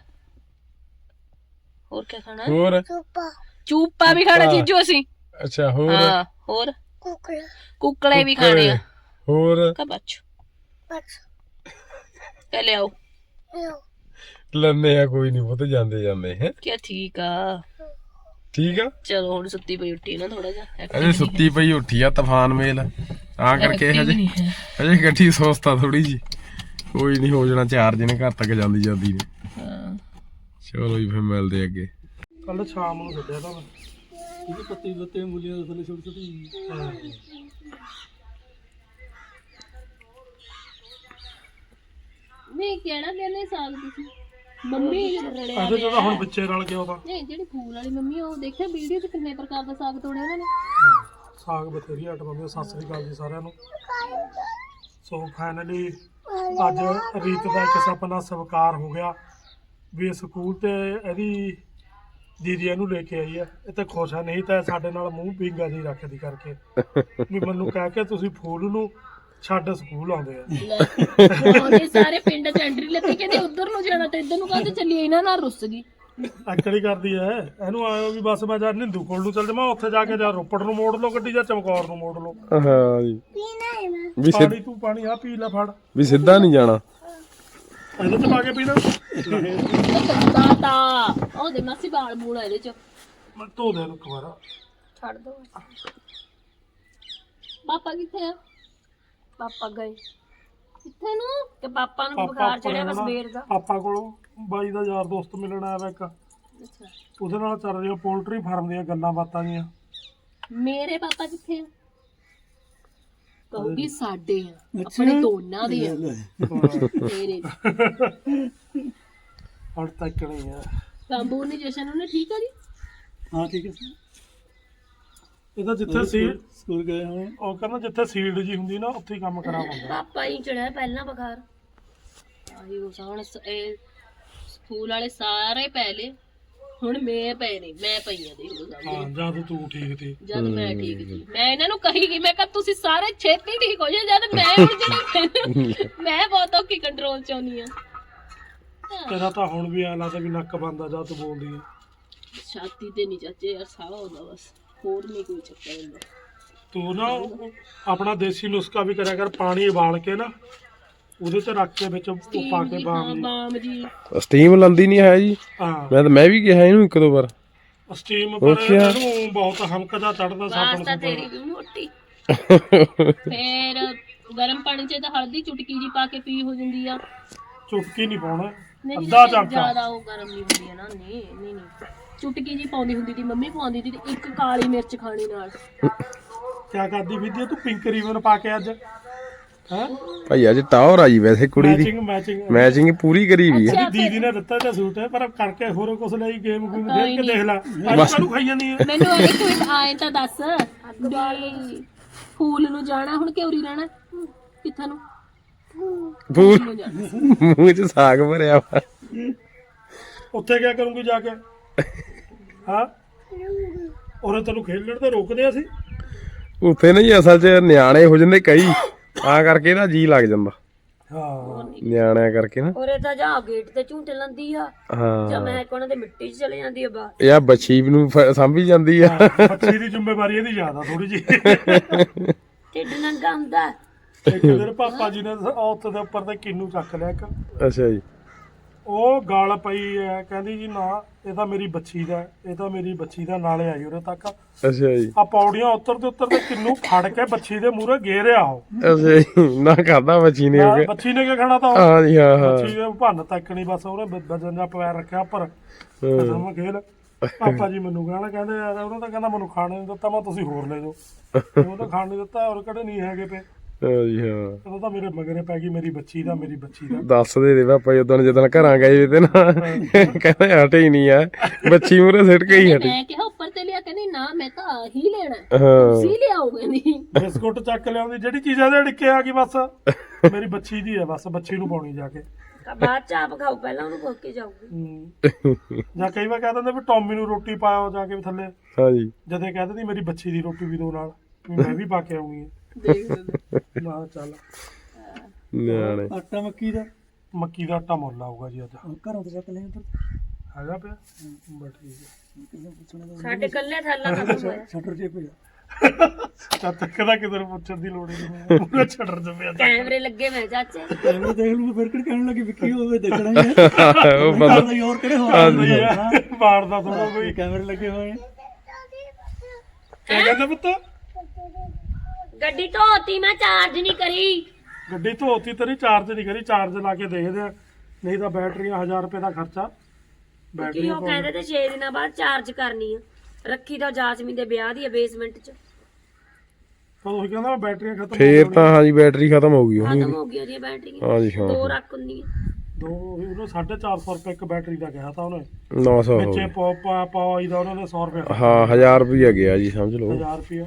S1: ਹੋਰ ਕੀ ਖਾਣਾ
S2: ਹੋਰ
S1: ਚੂਪਾ ਵੀ ਖਾਣਾ ਜੀਜੂ ਅਸੀਂ
S2: ਅੱਛਾ ਹੋਰ
S1: ਹਾਂ ਹੋਰ ਕੁੱਕੜੇ ਵੀ ਖਾਣੇ ਆ
S2: ਹੋਰ
S1: ਕਾ ਬੱਚੋ ਤੇ ਲਿਆਓ
S2: ਲੰਨੇ ਆ ਕੋਈ ਨਹੀਂ ਬਹੁਤ ਜਾਂਦੇ ਜਾਂਦੇ ਹੈ।
S1: ਕੀ ਠੀਕ ਆ।
S2: ਠੀਕ ਆ?
S1: ਚਲੋ ਹੁਣ ਸੁੱਤੀ ਪਈ ਉੱਠੀ ਨਾ ਥੋੜਾ ਜਿਹਾ
S2: ਅਜੇ ਸੁੱਤੀ ਪਈ ਉੱਠੀ ਆ ਤੂਫਾਨ ਮੇਲ। ਆ ਕਰਕੇ ਹਜੇ
S1: ਨਹੀਂ ਹੈ।
S2: ਅਜੇ ਗੱਡੀ ਸੋਸਤਾ ਥੋੜੀ ਜੀ। ਕੋਈ ਨਹੀਂ ਹੋ ਜਾਣਾ ਚਾਰ ਦਿਨ ਘਰ ਤੱਕ ਜਾਂਦੀ ਜਾਂਦੀ ਨੇ।
S1: ਹਾਂ।
S2: ਚਲੋ ਜੀ ਫਿਰ ਮਿਲਦੇ ਅੱਗੇ।
S3: ਕੱਲ ਸ਼ਾਮ ਨੂੰ ਛੱਡਿਆ ਤਾਂ ਮੈਂ। ਇਹਦੇ ਪੱਤੀ ਲੱਤੇ ਮੁਲੀਆਂ ਦੇ ਥੱਲੇ ਛੋਟੀ ਛੋਟੀ
S1: ਨਹੀਂ ਕਿਹੜਾ ਕਹਿੰਦੇ ਸਾਗ ਤੁਸੀਂ? ਮੰਮੀ ਜਿਹੜਾ ਰੜਿਆ
S3: ਇਹਦੇ ਜਦੋਂ ਹੁਣ ਬੱਚੇ ਰਲ ਗਿਆ ਉਹਦਾ।
S1: ਨਹੀਂ ਜਿਹੜੀ ਫੂਲ ਵਾਲੀ ਮੰਮੀ ਆ, ਉਹ ਦੇਖਿਆ ਵੀਡੀਓ 'ਚ ਕਿੰਨੇ ਪ੍ਰਕਾਰ ਦਾ ਸਾਗ ਤੋੜਿਆ ਉਹਨਾਂ ਨੇ?
S3: ਸਾਗ ਬਥੇਰੀ ਆਟ ਬੰਦੇ ਸਤਿ ਸ੍ਰੀ ਅਕਾਲ ਜੀ ਸਾਰਿਆਂ ਨੂੰ। ਸੋ ਫਾਈਨਲੀ ਅੱਜ ਰੀਤ ਦਾ ਇੱਕ ਸੁਪਨਾ ਸਵਕਾਰ ਹੋ ਗਿਆ ਵੀ ਸਕੂਲ ਤੇ ਇਹਦੀ ਦੀਦੀ ਇਹਨੂੰ ਲੈ ਕੇ ਆਈ ਹੈ ਇਹ ਤੇ ਖੁਸ਼ ਹੈ ਨਹੀਂ ਤਾਂ ਸਾਡੇ ਨਾਲ ਮੂੰਹ ਪਿੰਗਾ ਨਹੀਂ ਰੱਖਦੀ ਕਰਕੇ। ਵੀ ਮੈਨੂੰ ਕਹਿ ਕੇ ਤੁਸੀਂ ਫੂਲ ਨੂੰ ਛੱਡ ਸਕੂਲ ਆਉਂਦੇ ਆ।
S1: ਉਹਨੇ ਸਾਰੇ ਪਿੰਡ 'ਚ ਐਂਟਰੀ ਲੱਤੀ ਕਹਿੰਦੇ ਉਧਰ ਨੂੰ ਜਾਣਾ ਤੇ ਇੱਧਰ ਨੂੰ ਕਹਿੰਦੇ ਚੱਲੀ ਇਹਨਾਂ ਨਾਲ ਰੁੱਸ ਗਈ।
S3: ਐਕੜੀ ਕਰਦੀ ਐ? ਇਹਨੂੰ ਆਇਓ ਵੀ ਬਸ ਮੈਂ ਜਾਂ ਨਿੰਦੂ ਕੋਲ ਨੂੰ ਚੱਲ ਜਾਵਾਂ ਉੱਥੇ ਜਾ ਕੇ ਜਾਂ ਰੋਪੜ ਨੂੰ ਮੋੜ ਲਓ ਗੱਡੀ ਜਾਂ ਚਮਕੌਰ ਨੂੰ ਮੋੜ ਲਓ।
S2: ਹਾਂ ਜੀ। ਵੀ ਸਿੱਧ-
S3: ਪਾਣੀ ਤੂੰ ਪਾਣੀ ਆ ਪੀ ਲੈ ਫੜ।
S2: ਵੀ ਸਿੱਧਾ ਨਹੀਂ ਜਾਣਾ।
S3: ਇਹਦੇ ਚ ਪਾ ਕੇ ਪੀਣਾ।
S1: ਤਾਤਾ ਉਹਦੇ ਮਾਸੀ ਬਾਲ ਬੂਲ ਆ ਇਹਦੇ 'ਚ।
S3: ਮੈਂ ਧੋ ਦੇ ਇੱਕ ਵਾਰ।
S1: ਛੱਡ ਦੋ। ਪਾਪਾ ਕਿੱਥੇ ਆ? ਪਾਪਾ ਗਏ। ਕਿੱਥੇ ਨੂੰ? ਤੇ ਪਾਪਾ ਨੂੰ ਬੁਖਾਰ ਚੜਿਆ ਬਸ ਬੇਰ ਦਾ।
S3: ਪਾਪਾ ਕੋਲੋਂ ਬਾਈ ਦਾ ਯਾਰ ਦੋਸਤ ਮਿਲਣ ਆਇਆ ਵਾ ਇੱਕ।
S1: ਅੱਛਾ।
S3: ਉਹਦੇ ਨਾਲ ਚੱਲ ਰਹੀਆਂ ਪੋਲਟਰੀ ਫਾਰਮ ਦੀਆਂ ਗੱਲਾਂ ਬਾਤਾਂ ਦੀਆਂ
S1: ਮੇਰੇ ਪਾਪਾ ਕਿੱਥੇ ਆ? ਕਹੂਗੀ ਸਾਡੇ ਆ ਆਪਣੇ ਦੋਨਾਂ ਦੇ ਆ। ਮੇਰੇ
S3: ਹੁਣ ਤੱਕ ਨਹੀਂ ਆ।
S1: ਕੰਬੂ ਨੇ ਜਸ਼ਨ ਉਹਨੇ ਠੀਕ ਆ ਜੀ?
S3: ਹਾਂ ਠੀਕ ਹੈ ਇਹਦਾ ਜਿੱਥੇ ਸੀਲ ਸਕੂਲ ਗਏ ਹੋਏ ਉਹ ਕਹਿੰਦਾ ਜਿੱਥੇ ਸੀਲਡ ਜੀ ਹੁੰਦੀ ਨਾ ਉੱਥੇ ਹੀ ਕੰਮ ਖਰਾਬ ਹੁੰਦਾ।
S1: ਪਾਪਾ ਹੀ ਚੜਿਆ ਪਹਿਲਾਂ ਬੁਖਾਰ। ਆਹੀ ਉਹ ਹੁਣ ਸ- ਇਹ ਸਕੂਲ ਵਾਲੇ ਸਾਰੇ ਪਹਿਲੇ ਹੁਣ ਮੈਂ ਪਏ ਨਹੀਂ ਮੈਂ ਪਈ ਆ ਦੇਖ ਲਓ ਸਾਹਮਣੇ।
S3: ਹਾਂ ਜਦ ਤੂੰ ਠੀਕ ਸੀ।
S1: ਜਦ ਮੈਂ ਠੀਕ ਸੀ। ਮੈਂ ਇਹਨਾਂ ਨੂੰ ਕਹੀ ਕਿ ਮੈਂ ਕਿਹਾ ਤੁਸੀਂ ਸਾਰੇ ਛੇਤੀ ਠੀਕ ਹੋ ਜਾਓ ਜਦ ਮੈਂ ਹੁਣ ਜਿਹੜੀ *laughs* ਮੈਂ ਬਹੁਤ ਔਖੀ ਕੰਟਰੋਲ ਚ ਆਉਣੀ ਆ।
S3: ਤੇਰਾ ਤਾਂ ਹੁਣ ਵੀ ਐ ਲੱਗਦਾ ਵੀ ਨੱਕ ਬੰਦਾ ਜਦ ਤੂੰ ਬੋਲਦੀ ਹੈ
S1: ਛਾਤੀ ਤੇ ਨਹੀਂ ਚਾਚੇ ਯਾਰ ਸਾਹ ਹੁੰਦਾ ਬਸ। ਹੋਰ ਨਹੀਂ ਕੋਈ ਚੱਕਰ ਹੁੰਦਾ।
S3: ਤੂੰ ਨਾ ਆਪਣਾ ਦੇਸੀ ਨੁਸਖਾ ਵੀ ਕਰਿਆ ਕਰ ਪਾਣੀ ਉਬਾਲ ਕੇ ਨਾ ਉਹਦੇ ਤੇ ਰੱਖ ਕੇ ਵਿੱਚ ਉਹ ਪਾ ਕੇ ਬਾਮ ਦੀ
S1: ਬਾਮ ਜੀ।
S2: ਸਟੀਮ ਲੰਦੀ ਨਹੀਂ ਹੈ ਜੀ।
S3: ਹਾਂ।
S2: ਮੈਂ ਤਾਂ ਮੈਂ ਵੀ ਕਿਹਾ ਇਹਨੂੰ ਇੱਕ ਦੋ ਵਾਰ।
S3: ਸਟੀਮ ਪਰ। ਇਹਨੂੰ ਬਹੁਤ ਹਮਕਦਾ ਚੜਦਾ ਸਾਬਣ
S1: ਵਾਸਤਾ
S3: ਸੁਬਣ।
S1: ਤੇਰੀ ਵੀ ਮੋਟੀ। ਫੇਰ ਗਰਮ ਪਾਣੀ ਚ ਤਾਂ ਹਲਦੀ ਚੁਟਕੀ ਜੀ ਪਾ ਕੇ ਪੀ ਹੋ ਜਾਂਦੀ ਆ।
S3: ਚੁਟਕੀ ਨਹੀਂ ਪਾਉਣਾ।
S1: ਨਹੀਂ
S3: ਅੱਧਾ ਚਮਚਾ।
S1: ਜ਼ਿਆਦਾ ਉਹ ਗਰਮ ਨਹੀਂ ਹੁੰਦੀ ਆ ਨਾ ਨਹੀਂ ਨਹੀਂ ਨਹੀਂ। ਚੁਟਕੀ ਜੀ ਪਾਉਂਦੀ ਹੁੰਦੀ ਸੀ ਮੰਮੀ ਪਾਉਂਦੀ ਸੀ ਤੇ ਇੱਕ ਕਾਲੀ ਮਿਰਚ ਖਾਣੀ ਨਾਲ।
S3: ਕਿਆ ਕਰਦੀ ਵਿਦਿਆ ਤੂੰ? ਪਿੰਕ ਰੀਵਨ ਪਾ ਕੇ ਅੱਜ। ਹੈ?
S2: ਭਾਈ ਅੱਜ ਟਾਵਰ ਆਈ ਵੈਸੇ ਕੁੜੀ ਦੀ।
S3: ਮੈਚਿੰਗ ਮੈਚਿੰਗ
S2: ਮੈਚਿੰਗ ਪੂਰੀ ਕਰੀ ਵੀ ਹੈ
S3: ਦੀਦੀ ਨੇ ਦਿੱਤਾ ਤੇ ਸੂਟ ਹੈ ਪਰ ਕਰਕੇ ਹੋਰ ਕੁਛ ਲਈ ਗੇਮ ਗੂਮ ਖੇਡ ਕੇ ਦੇਖ ਲੈ। ਅੱਜ ਕਾਹਨੂੰ ਖਾਈ ਜਾਂਦੀ ਹੈ
S1: ਮੈਨੂੰ ਇੱਕ ਮਿੰਟ ਆਏ ਤਾਂ ਦੱਸ ਫੂਲ ਨੂੰ ਜਾਣਾ ਹੁਣ ਕਿਉਰੀ ਰਹਿਣਾ ਕਿੱਥੇ ਨੂੰ?
S2: ਫੂਲ
S1: ਨੂੰ ਜਾਣਾ।
S2: ਮੂੰਹ 'ਚ ਸਾਗ ਭਰਿਆ ਵਾ।
S3: ਉੱਥੇ ਕਿਆ ਕਰੂੰਗੀ ਜਾ ਕੇ? ਹਾਂ? ਉਹਨੇ ਤੈਨੂੰ ਖੇਲਣ ਤੇ ਰੋਕਦੇ ਆ ਸੀ
S2: ਉੱਥੇ ਨਹੀਂ ਅਸਲ 'ਚ ਨਿਆਣੇ ਹੋ ਜਾਂਦੇ ਕਈ ਤਾਂ ਕਰਕੇ ਇਹਦਾ ਜੀ ਲੱਗ ਜਾਂਦਾ।
S3: ਹਾਂ।
S2: ਨਿਆਣਿਆਂ ਕਰਕੇ ਨਾ।
S4: ਔਰੇ ਤਾਂ ਜਾ ਗੇਟ ਤੇ ਝੂਟੇ ਲੰਦੀ ਆ ਜਾਂ
S2: ਹਾਂ
S4: ਮੈਂ ਕੋਣਾ ਦੇ ਮਿੱਟੀ 'ਚ ਚਲੇ ਜਾਂਦੀ ਆ ਬਾਹਰ।
S2: ਇਹ ਆ ਬੱਚੀ ਨੂੰ ਫ- ਸਾਂਭੀ ਜਾਂਦੀ ਆ।
S3: ਬੱਚੀ ਦੀ ਜ਼ਿੰਮੇਵਾਰੀ ਇਹਦੀ ਜ਼ਿਆਦਾ ਥੋੜੀ ਜੀ
S4: ਢਿੱਡ ਨੰਗਾ ਹੁੰਦਾ।
S3: ਇੱਕ ਦਿਨ ਪਾਪਾ ਜੀ ਨੇ ਔਤ ਦੇ ਉੱਪਰ ਤੇ ਕਿੰਨੂ ਚੱਕ ਲਿਆ ਇੱਕ।
S2: ਅੱਛਾ ਜੀ।
S3: ਉਹ ਗਾਲ ਪਈ ਹੈ ਕਹਿੰਦੀ ਜੀ ਨਾ ਇਹ ਤਾਂ ਮੇਰੀ ਬੱਚੀ ਦਾ ਹੈ, ਇਹ ਤਾਂ ਮੇਰੀ ਬੱਚੀ ਦਾ ਨਾਲੇ ਆਈ ਉਰੇ ਤੱਕ।
S2: ਅੱਛਾ ਜੀ।
S3: ਆ ਪੌੜੀਆਂ ਉੱਤਰ ਤੇ ਉੱਤਰ ਤੇ ਕਿੰਨੂ ਫੜ ਕੇ ਬੱਚੀ ਦੇ ਮੂਹਰੇ ਗੇਰਿਆ ਉਹ।
S2: ਅੱਛਾ ਜੀ ਨਾ ਖਾਦਾ ਬੱਚੀ ਨੇ ਹੋ ਗਿਆ
S3: ਬੱਚੀ ਨੇ ਕੀ ਖਾਣਾ ਤਾਂ ਉਹ?
S2: ਹਾਂ ਜੀ ਹਾਂ ਹਾਂ।
S3: ਬੱਚੀ ਦੇ ਭੰਨ ਤੱਕ ਨਹੀਂ ਬਸ ਉਹਨੇ ਵਜਨ ਦਾ ਪੈਰ ਰੱਖਿਆ ਉੱਪਰ।
S2: ਹਾਂ।
S3: ਕਸਮ ਖੇਲ। ਪਾਪਾ ਜੀ ਮੈਨੂੰ ਕਹਿਣਾ ਕਹਿੰਦੇ ਯਾਰ ਉਹਨਾਂ ਤਾਂ ਕਹਿੰਦਾ ਮੈਨੂੰ ਖਾਣੇ ਨਹੀਂ ਦਿੱਤਾ ਮੈਂ ਤੁਸੀਂ ਹੋਰ ਲੈ ਜਾਓ। ਉਹ ਤਾਂ ਖਾਣ ਨਹੀਂ ਦਿੱਤਾ ਔਰ ਕਿਹੜੇ ਨਹੀਂ ਹੈਗੇ ਪਏ।
S2: ਹਾਂ ਜੀ ਹਾਂ।
S3: ਉਹ ਤਾਂ ਮੇਰੇ ਮਗਰੇ ਪੈ ਗਈ ਮੇਰੀ ਬੱਚੀ ਦਾ ਮੇਰੀ ਬੱਚੀ ਦਾ।
S2: ਦੱਸ ਦੇ ਦੇ ਪਾਪਾ ਜਦੋਂ ਜਦੋਂ ਘਰਾਂ ਗਏ ਤੇ ਨਾ ਕਹਿੰਦਾ ਹਟੇ ਹੀ ਨਹੀਂ ਆ। ਬੱਚੀ ਮੂਰੇ ਸਿੱਟ ਕੇ ਹੀ ਹਟੀ।
S4: ਮੈਂ ਕਿਹਾ ਉੱਪਰ ਤੇ ਲਿਆ ਕਹਿੰਦੀ ਨਾ ਮੈਂ ਤਾਂ ਆਹੀ ਲੈਣਾ ਹੈ।
S2: ਹਾਂ।
S4: ਤੁਸੀਂ ਲਿਆਓ ਕਹਿੰਦੀ।
S3: ਬਿਸਕੁਟ ਚੱਕ ਲਿਆਉਂਦੀ ਜਿਹੜੀ ਚੀਜ਼ ਇਹਦੇ ਡਿੱਕੇ ਆ ਗਈ ਬਸ। ਮੇਰੀ ਬੱਚੀ ਦੀ ਹੈ ਬਸ ਬੱਚੀ ਨੂੰ ਪਾਉਣੀ ਜਾ ਕੇ।
S4: ਬਾਅਦ ਚ ਆਪ ਖਾਓ ਪਹਿਲਾਂ ਉਹਨੂੰ ਖੋ ਕੇ ਜਾਊਗੀ।
S3: ਜਾਂ ਕਈ ਵਾਰ ਕਹਿ ਦਿੰਦੇ ਵੀ ਟੌਮੀ ਨੂੰ ਰੋਟੀ ਪਾਓ ਜਾ ਕੇ ਵੀ ਥੱਲੇ।
S2: ਹਾਂ ਜੀ
S3: ਜਦੇ ਕਹਿ ਦਿੰਦੀ ਮੇਰੀ ਬੱਚੀ ਦੀ ਰੋਟੀ ਵੀ ਦੋ ਨਾਲ ਮੈਂ ਵੀ ਪਾ ਕੇ ਆਉਂਗੀ।
S4: ਦੇਖ ਲਓ *laughs*
S3: ਨਾ ਚੱਲ।
S2: ਨਿਆਣੇ।
S5: ਆਟਾ ਮੱਕੀ ਦਾ?
S3: ਮੱਕੀ ਦਾ ਆਟਾ ਮੁੱਲ ਆਊਗਾ ਜੀ ਅੱਜ।
S5: ਘਰੋਂ ਤੇ ਚੱਕ ਲੈ ਉਧਰ
S3: ਹੈਗਾ ਪਿਆ? ਬਸ ਠੀਕ ਹੈ
S4: ਸਾਡੇ ਕੱਲੇ ਥਾਲਾ ਖਤਮ ਹੋਇਆ।
S5: ਸ਼ਟਰ ਜੇ ਪਿਆ।
S3: ਤਾਂ ਤੱਕ ਦਾ ਕਿਧਰ ਪੁੱਛਣ ਦੀ ਲੋੜ ਹੀ ਨਹੀਂ ਪੂਰਾ ਛੱਡਰ ਜੰਮਿਆ
S4: ਕੈਮਰੇ ਲੱਗੇ ਮੈਂ ਚਾਚੇ।
S5: ਐਵੇਂ ਦੇਖ ਲੂ ਫਿਰ ਕਿਹੜੇ ਕਹਿਣ ਲੱਗੇ ਵਿੱਕੀ ਹੋਵੇ ਦੇਖਣਾ ਹੀ ਹੈ *laughs*
S2: ਉਹ ਬੰਦਾ
S5: ਕੋਈ ਹੋਰ ਕਿਹੜੇ ਹੋ
S3: ਨਹੀਂ ਹੈ। ਮਾਰਦਾ ਥੋੜਾ ਕੋਈ।
S5: ਕੈਮਰੇ ਲੱਗੇ ਹੋਏ
S3: ਕਿਆ ਕਹਿੰਦਾ ਪੁੱਤ?
S4: ਗੱਡੀ ਧੋਤੀ ਮੈਂ ਚਾਰਜ ਨਹੀਂ ਕਰੀ।
S3: ਗੱਡੀ ਧੋਤੀ ਤੇਰੀ ਚਾਰਜ ਨਹੀਂ ਕਰੀ ਚਾਰਜ ਲਾ ਕੇ ਦੇਖਦੇ ਆ। ਨਹੀਂ ਤਾਂ ਬੈਟਰੀਆਂ 1000 ਰੁਪਏ ਦਾ ਖਰਚਾ।
S4: ਕੀ ਉਹ ਕਹਿੰਦੇ ਤੇ 6 ਦਿਨਾਂ ਬਾਅਦ ਚਾਰਜ ਕਰਨੀ ਆ। ਰੱਖੀ ਤਾਂ ਜਾਸਮੀਨ ਦੇ ਵਿਆਹ ਦੀ ਆ ਬੇਸਮੈਂਟ 'ਚ।
S3: ਤਾਂ ਉਹ ਕਹਿੰਦਾ ਬੈਟਰੀਆਂ ਖਤਮ ਹੋ
S2: ਫੇਰ ਤਾਂ ਹਾਂ ਜੀ ਬੈਟਰੀ ਖਤਮ ਹੋ ਗਈ ਹੋਣੀ
S4: ਖਤਮ ਹੋ ਗਈਆਂ ਉਹਦੀਆਂ ਬੈਟਰੀਆਂ
S2: ਹਾਂ ਜੀ ਹਾਂ।
S4: ਦੋ ਰੱਖ ਹੁੰਦੀਆਂ
S3: ਦੋ ਉਹਨੂੰ 450 ਰੁਪਏ ਇੱਕ ਬੈਟਰੀ ਦਾ ਕਿਹਾ ਤਾਂ ਉਹਨੇ।
S2: 900 ਹੋ
S3: ਵਿੱਚੇ ਪਾ ਪਾ ਪਾਈ ਦਾ ਉਹਨਾਂ ਨੇ 100 ਰੁਪਏ
S2: ਹਾਂ 1000 ਰੁਪਇਆ ਗਿਆ ਜੀ ਸਮਝ ਲਓ।
S3: 1000 ਰੁਪਏ
S2: ਹਾਂ।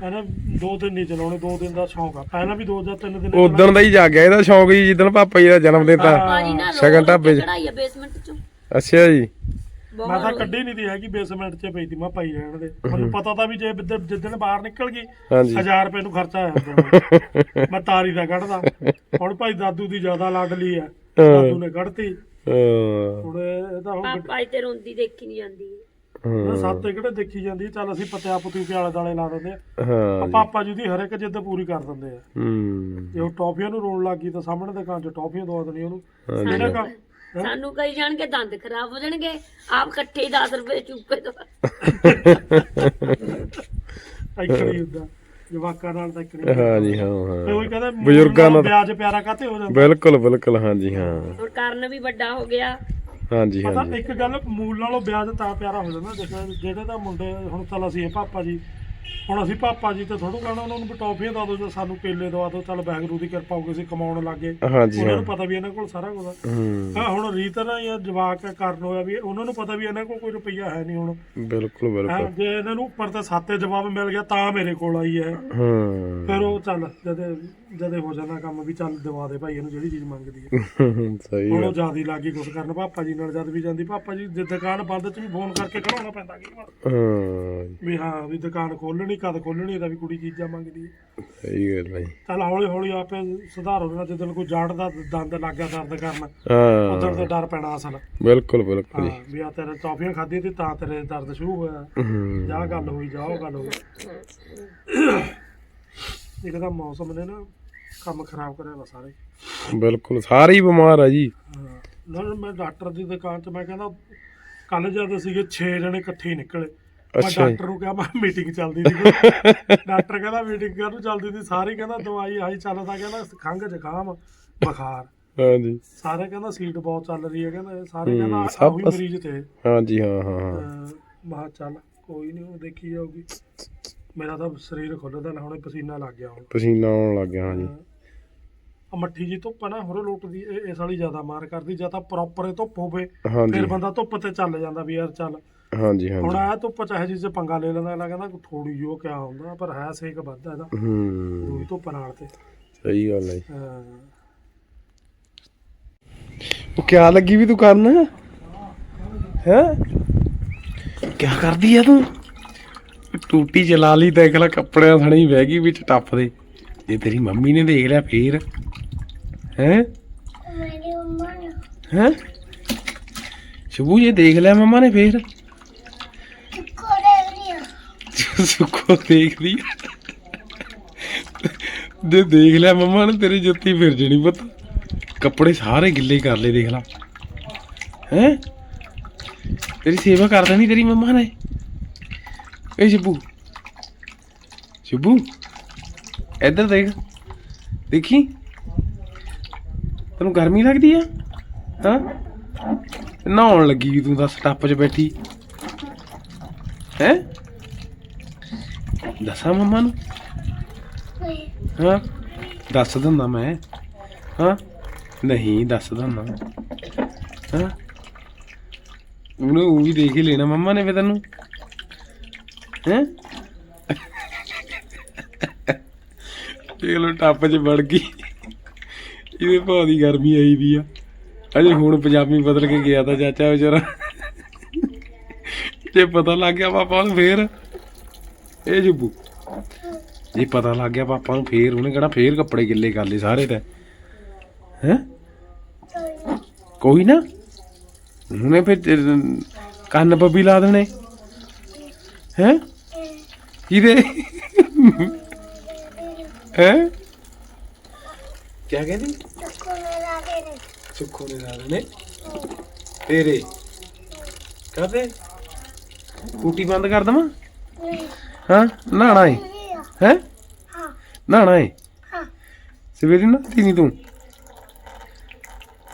S3: ਕਹਿੰਦਾ ਦੋ ਦਿਨ ਨਹੀਂ ਚਲਾਉਣੇ ਦੋ ਦਿਨ ਦਾ ਸ਼ੌਂਕ ਆ। ਪਹਿਲਾਂ ਵੀ ਦੋ ਜਾਂ ਤਿੰਨ ਦਿਨ
S2: ਉਦੋਂ ਦਾ ਹੀ ਜਾਗਿਆ ਇਹਦਾ ਸ਼ੌਂਕ ਜੀ ਜਿੱਦਣ ਪਾਪਾ ਜੀ ਦਾ ਜਨਮ ਦਿਨ ਤਾਂ।
S4: ਭਾਜੀ ਨਾ
S2: ਸ਼ਗਨ ਢਾਬੇ 'ਚ।
S4: ਚੜਾਈ ਆ ਬੇਸਮੈਂਟ 'ਚ?
S2: ਅੱਛਾ ਜੀ।
S3: ਮੈਂ ਤਾਂ ਕੱਢੀ ਨਹੀਂ ਦੀ ਹੈਗੀ ਬੇਸਮੈਂਟ 'ਚ ਪਈ ਤੀ ਮੈਂ ਪਾਈ ਰਹਿਣ ਦੇ। ਮੈਨੂੰ ਪਤਾ ਤਾਂ ਵੀ ਜੇ ਜਿੱਦ- ਜਿੱਦਣ ਬਾਹਰ ਨਿਕਲ ਗਈ
S2: ਹਾਂਜੀ।
S3: 1000 ਰੁਪਏ ਨੂੰ ਖਰਚਾ ਆ ਜਾਂਦਾ *laughs* ਮੈਂ ਤਾਰੀ ਦਾ ਕੱਢਦਾ। ਹੁਣ ਭਾਈ ਦਾਦੂ ਦੀ ਜ਼ਿਆਦਾ ਲਾਡਲੀ ਆ। ਦਾਦੂ ਨੇ ਕੱਢਤੀ।
S2: ਹਾਂ।
S3: ਹੁਣ ਇਹ ਤਾਂ ਹੁਣ
S4: ਪਾਪਾ ਜੀ ਤੇ ਰੋਂਦੀ ਦੇਖੀ ਨਹੀਂ ਜਾਂਦੀ।
S2: ਹਾਂ,
S3: ਸੱਤ ਕਿਹੜੇ ਦੇਖੀ ਜਾਂਦੀ ਚੱਲ ਅਸੀਂ ਪਤਿਆ ਪਤੂ ਕੇ ਆਲੇ ਦਾਲੇ ਲਾ ਦਿੰਦੇ ਆ।
S2: ਹਾਂ
S3: ਪਾਪਾ ਜੀ ਦੀ ਹਰ ਇੱਕ ਜਿੱਦ ਪੂਰੀ ਕਰ ਦਿੰਦੇ ਆ।
S2: ਹੂੰ।
S3: ਜੇ ਉਹ ਟੌਫੀਆਂ ਨੂੰ ਰੋਣ ਲੱਗੀ ਤਾਂ ਸਾਹਮਣੇ ਦੁਕਾਨ 'ਚ ਟੌਫੀਆਂ ਦਵਾ ਦੇਣੀ ਉਹਨੂੰ। ਕੰਮ?
S4: ਸਾਨੂੰ ਕਹੀ ਜਾਣਗੇ ਦੰਦ ਖਰਾਬ ਹੋ ਜਾਣਗੇ ਆਪ ਇਕੱਠੇ ਹੀ 10 ਰੁਪਏ ਚੁੱਪੇ ਤੋਂ
S3: ਇਕੜੀ ਹੁੰਦਾ। ਜਵਾਕਾਂ ਨਾਲ ਤਾਂ ਇਕੜੀ
S2: ਹਾਂ ਜੀ ਹਾਂ
S3: ਤੇ
S2: ਹਾਂ
S3: ਉਹ ਕਹਿੰਦਾ
S2: ਬਜ਼ੁਰਗਾਂ ਨਾਲ-
S3: ਵਿਆਜ ਪਿਆਰਾ ਕਾਤੇ ਹੋ ਜਾਂਦਾ?
S2: ਬਿਲਕੁਲ ਬਿਲਕੁਲ ਹਾਂ ਜੀ ਹਾਂ।
S4: ਹੁਣ ਕਰਨ ਵੀ ਵੱਡਾ ਹੋ ਗਿਆ।
S2: ਹਾਂ ਜੀ ਹਾਂ
S3: ਪਤਾ
S2: ਜੀ।
S3: ਇੱਕ ਗੱਲ ਮੂਲ ਨਾਲੋਂ ਵਿਆਜ ਤਾਂ ਪਿਆਰਾ ਹੋ ਜਾਂਦਾ। ਦੇਖ ਜਿਹੜੇ ਤਾਂ ਮੁੰਡੇ ਹੁਣ ਚੱਲ ਅਸੀਂ ਇਹ ਪਾਪਾ ਜੀ ਹੁਣ ਅਸੀਂ ਪਾਪਾ ਜੀ ਤੇ ਥੋੜੂ ਕਹਿਣਾ ਉਹਨਾਂ ਨੂੰ ਵੀ ਟੌਫੀਆਂ ਦਵਾ ਦਿਓ ਜਾਂ ਸਾਨੂੰ ਕੇਲੇ ਦਵਾ ਦਿਓ ਚੱਲ ਵਾਹਿਗੁਰੂ ਦੀ ਕਿਰਪਾ ਹੋ ਗਈ ਅਸੀਂ ਕਮਾਉਣ ਲੱਗੇ। ਉਹਨਾਂ ਨੂੰ ਪਤਾ ਵੀ ਇਹਨਾਂ ਕੋਲ ਸਾਰਾ ਕੁਝ ਆ।
S2: ਹੂੰ।
S3: ਹਾਂ ਹੁਣ ਰੀਤ ਨਾਲ ਜਾਂ ਜਵਾਕ ਕਰਨ ਹੋਇਆ ਵੀ ਉਹਨਾਂ ਨੂੰ ਪਤਾ ਵੀ ਇਹਨਾਂ ਕੋਲ ਕੋਈ ਰੁਪਈਆ ਹੈ ਨਹੀਂ ਹੁਣ।
S2: ਬਿਲਕੁਲ
S3: ਹਾਂ
S2: ਬਿਲਕੁਲ
S3: ਜੇ ਇਹਨਾਂ ਨੂੰ ਉੱਪਰ ਤੇ ਸਾਤੇ ਜਵਾਬ ਮਿਲ ਗਿਆ ਤਾਂ ਮੇਰੇ ਕੋਲ ਆਈ ਹੈ।
S2: ਹਾਂ।
S3: ਫਿਰ ਉਹ ਚੱਲ ਜਦੇ ਜਦੇ ਹੋ ਜਾਂਦਾ ਕੰਮ ਵੀ ਚੱਲ ਦਵਾ ਦੇ ਭਾਈ ਇਹਨੂੰ ਜਿਹੜੀ ਚੀਜ਼ ਮੰਗਦੀ ਹੈ। *laughs*
S2: ਸਹੀ
S3: ਹੁਣ ਉਹ ਜ਼ਿਆਦਾ ਲੱਗੀ ਕੁਛ ਕਰਨ। ਪਾਪਾ ਜੀ ਨਾਲ ਜਦ ਵੀ ਜਾਂਦੀ ਪਾਪਾ ਜੀ ਦੀ ਦੁਕਾਨ ਬੰਦ ਚ ਵੀ ਫੋਨ ਕਰਕੇ ਖੜਾਉਣਾ ਪੈਂਦਾ ਕਈ ਵਾਰ।
S2: ਹਾਂ।
S3: ਵੀ ਹਾਂ ਵੀ ਦੁਕਾਨ ਖੋਲਣੀ ਕਦ ਖੋਲਣੀ ਇਹਦਾ ਵੀ ਕੁੜੀ ਚੀਜ਼ਾਂ ਮੰਗਦੀ ਹੈ।
S2: ਸਹੀ ਗੱਲ ਹੈ ਜੀ।
S3: ਚੱਲ ਹੌਲੀ ਹੌਲੀ ਆਪੇ ਸੁਧਾਰ ਹੋ ਜਾਣਾ ਜਦੋਂ ਕੋਈ ਜਾੜ ਦਾ ਦੰਦ ਲੱਗ ਦਰਦ ਕਰਨ ਉਦੋਂ
S2: ਹਾਂ
S3: ਤੇ ਡਰ ਪੈਣਾ ਅਸਲ।
S2: ਬਿਲਕੁਲ ਬਿਲਕੁਲ ਜੀ।
S3: ਹਾਂ ਵੀ ਆ ਤੇਰੇ ਟੌਫੀਆਂ ਖਾਧੀ ਤੇ ਤਾਂ ਤੇਰੇ ਦਰਦ ਸ਼ੁਰੂ ਹੋਇਆ। ਜਾ ਗੱਲ ਹੋਈ ਜਾ ਉਹ ਗੱਲ ਹੋਈ। ਇੱਕ ਤਾਂ ਮੌਸਮ ਨੇ ਨਾ ਕੰਮ ਖਰਾਬ ਕਰਿਆ ਵਾ ਸਾਰੇ।
S2: ਬਿਲਕੁਲ ਸਾਰੇ ਹੀ ਬਿਮਾਰ ਆ ਜੀ।
S3: ਹਾਂ। ਨਾ ਮੈਂ ਡਾਕਟਰ ਦੀ ਦੁਕਾਨ 'ਚ ਮੈਂ ਕਹਿੰਦਾ ਕੱਲ ਜਦ ਸੀਗੇ 6 ਜਣੇ ਇਕੱਠੇ ਹੀ ਨਿਕਲੇ। ਮੈਂ
S2: ਅੱਛਾ ਜੀ।
S3: ਡਾਕਟਰ ਨੂੰ ਕਿਹਾ ਮੈਂ ਮੀਟਿੰਗ ਚੱਲਦੀ ਸੀ ਡਾਕਟਰ ਕਹਿੰਦਾ ਮੀਟਿੰਗ ਕਾਹਨੂੰ ਚੱਲਦੀ ਸੀ। ਸਾਰੇ ਕਹਿੰਦਾ ਦਵਾਈ ਆਈ ਚੱਲਦਾ ਕਹਿੰਦਾ ਖੰਘ ਜ਼ੁਕਾਮ ਬੁਖਾਰ।
S2: ਹਾਂ ਜੀ।
S3: ਸਾਰੇ ਕਹਿੰਦਾ ਸੀਟ ਬਹੁਤ ਚੱਲ ਰਹੀ ਹੈ ਕਹਿੰਦਾ ਸਾਰੇ
S2: ਹੂੰ,
S3: ਕਹਿੰਦਾ
S2: ਸਭ ਅਸ-
S3: ਮਰੀਜ਼ ਤੇ।
S2: ਹਾਂ ਜੀ ਹਾਂ ਹਾਂ ਹਾਂ।
S3: ਅਹ ਮੈਂ ਕਿਹਾ ਚੱਲ ਕੋਈ ਨਹੀਂ ਉਹ ਦੇਖੀ ਜਾਊਗੀ। ਮੇਰਾ ਤਾਂ ਸਰੀਰ ਖੁੱਲਦਾ ਨਾ ਹੁਣੇ ਪਸੀਨਾ ਲੱਗ ਗਿਆ ਹੁਣ।
S2: ਪਸੀਨਾ ਆਉਣ ਲੱਗ ਗਿਆ ਹਾਂ ਜੀ
S3: ਆ ਮੱਠੀ ਜੀ ਧੁੱਪ ਆ ਨਾ ਹੋਰ ਲੁੱਟਦੀ ਇਹ ਇਸ ਵਾਲੀ ਜ਼ਿਆਦਾ ਮਾਰ ਕਰਦੀ ਜਾਂ ਤਾਂ ਪ੍ਰੋਪਰ ਧੁੱਪ ਹੋਵੇ
S2: ਜੀ
S3: ਫਿਰ ਬੰਦਾ ਧੁੱਪ ਤੇ ਚੱਲ ਜਾਂਦਾ ਵੀ ਯਾਰ ਚੱਲ।
S2: ਹਾਂ ਜੀ ਹਾਂ
S3: ਹੁਣ
S2: ਜੀ
S3: ਆ ਧੁੱਪ ਚਾਹੇ ਜਿਸ ਚ ਪੰਗਾ ਲੈ ਲੈਂਦਾ ਅਗਲਾ ਕਹਿੰਦਾ ਥੋੜੀ ਉਹ ਕਿਆ ਹੁੰਦਾ ਪਰ ਹੈ ਸੇਕ ਵੱਧਦਾ ਇਹਦਾ।
S2: ਹੂੰ।
S3: ਦੂਈ ਧੁੱਪ ਨਾਲ ਤੇ।
S2: ਸਹੀ ਗੱਲ ਹੈ ਜੀ।
S3: ਹਾਂ।
S2: ਉਹ ਕਿਆ ਲੱਗੀ ਵੀ ਤੂੰ ਕਰਨ? ਹੈ? ਕਿਆ ਕਰਦੀ ਆ ਤੂੰ? ਟੂਟੀ ਚਲਾ ਲਈ ਤਾਂ ਇਕਲਾ ਕੱਪੜਿਆਂ ਥਣੀ ਬਹਿ ਗਈ ਵਿੱਚ ਟੱਪ ਦੇ। ਜੇ ਤੇਰੀ ਮੰਮੀ ਨੇ ਦੇਖ ਲਿਆ ਫੇਰ ਹੈ? ਹੈ? ਸ਼ਬੂ ਇਹ ਦੇਖ ਲਿਆ ਮੰਮਾ ਨੇ ਫੇਰ? ਸੁੱਕੋ ਦੇਖਦੀ ਆ। ਜੇ ਦੇਖ ਲਿਆ ਮੰਮਾ ਨੇ ਤੇਰੀ ਜੁੱਤੀ ਫਿਰ ਜਣੀ ਪਤਾ। ਕੱਪੜੇ ਸਾਰੇ ਗਿੱਲੇ ਕਰ ਲਏ ਦੇਖ ਲਾ। ਹੈ? ਤੇਰੀ ਸੇਵਾ ਕਰ ਦੇਣੀ ਤੇਰੀ ਮੰਮਾ ਨੇ? ਏ ਸ਼ਬੂ ਸ਼ਬੂ ਇੱਧਰ ਦੇਖ। ਦੇਖੀ? ਤੈਨੂੰ ਗਰਮੀ ਲੱਗਦੀ ਆ? ਹਾਂ? ਨਹਾਉਣ ਲੱਗੀ ਵੀ ਤੂੰ ਦੱਸ ਟੱਪ 'ਚ ਬੈਠੀ। ਹੈ? ਦੱਸਾਂ ਮੰਮਾ ਨੂੰ? ਹਾਂ? ਦੱਸ ਦਿੰਦਾ ਮੈਂ। ਹਾਂ? ਨਹੀਂ ਦੱਸ ਦਿੰਦਾ। ਹਾਂ? ਉਹਨੂੰ ਉਹ ਵੀ ਦੇਖ ਹੀ ਲੈਣਾ ਮੰਮਾ ਨੇ ਫੇ ਤੈਨੂੰ। ਹੈ? ਦੇਖ ਲੋ ਟੱਪ 'ਚ ਵੜ ਗਈ। ਇਹਦੇ ਭਾਅ ਦੀ ਗਰਮੀ ਆਈ ਵੀ ਆ। ਅਜੇ ਹੁਣ ਪੰਜਾਬੀ ਬਦਲ ਕੇ ਗਿਆ ਤਾਂ ਚਾਚਾ ਵਿਚਾਰਾ। ਜੇ ਪਤਾ ਲੱਗ ਗਿਆ ਪਾਪਾ ਨੂੰ ਫੇਰ। ਇਹ ਜੁੱਬੂ। ਜੇ ਪਤਾ ਲੱਗ ਗਿਆ ਪਾਪਾ ਨੂੰ ਫੇਰ, ਉਹਨੇ ਕਿਹੜਾ ਫੇਰ ਕੱਪੜੇ ਗਿੱਲੇ ਕਰ ਲਏ ਸਾਰੇ ਤੇ। ਹੈ? ਕੋਈ ਨਾ। ਉਹਨੇ ਫਿਰ ਕੰਨ ਬੱਬੀ ਲਾ ਦੇਣੇ। ਹੈ? ਕਿਹਦੇ ਹੈ ਕਿਆ ਕਹਿੰਦੀ ਸੁੱਖੋ ਨੇ ਲਾ ਦੇਣੇ ਤੇਰੇ ਕਾਹਦੇ ਟੂਟੀ ਬੰਦ ਕਰ ਦਵਾਂ ਹਾਂ ਨਹਾਣਾ ਏ ਹੈ ਨਹਾਣਾ ਏ ਸਵੇਰੇ ਨਹਾਤੀ ਨਹੀਂ ਤੂੰ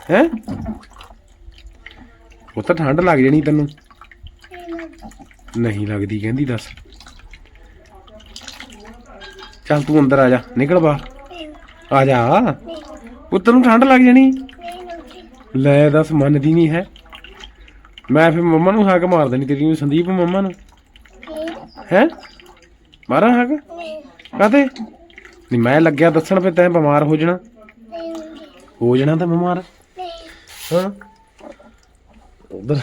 S2: ਹੈ ਉਹ ਤਾਂ ਠੰਡ ਲੱਗ ਜਣੀ ਤੈਨੂੰ ਨਹੀਂ ਲੱਗਦੀ ਕਹਿੰਦੀ ਦੱਸ ਚੱਲ ਤੂੰ ਅੰਦਰ ਆ ਜਾ, ਨਿਕਲ ਬਾਹਰ। ਆ ਜਾ। ਉਹ ਤੈਨੂੰ ਠੰਡ ਲੱਗ ਜਾਣੀ। ਲੈ ਦੱਸ, ਮੰਨਦੀ ਨਹੀਂ ਹੈ। ਮੈਂ ਫਿਰ ਮੰਮਾ ਨੂੰ ਹਾਕ ਮਾਰ ਦੇਣੀ, ਤੇਰੀ ਨੂੰ ਸੰਦੀਪ ਮੰਮਾ ਨੂੰ। ਹੈ? ਮਾਰਾਂ ਹਾਕ ਕਾਤੇ ਨਹੀਂ, ਮੈਂ ਲੱਗਿਆ ਦੱਸਣ ਫਿਰ ਤੈਂ ਬਿਮਾਰ ਹੋ ਜਾਣਾ। ਹੋ ਜਾਣਾ ਤਾਂ ਬਿਮਾਰ। ਹਾਂ। ਉਧਰ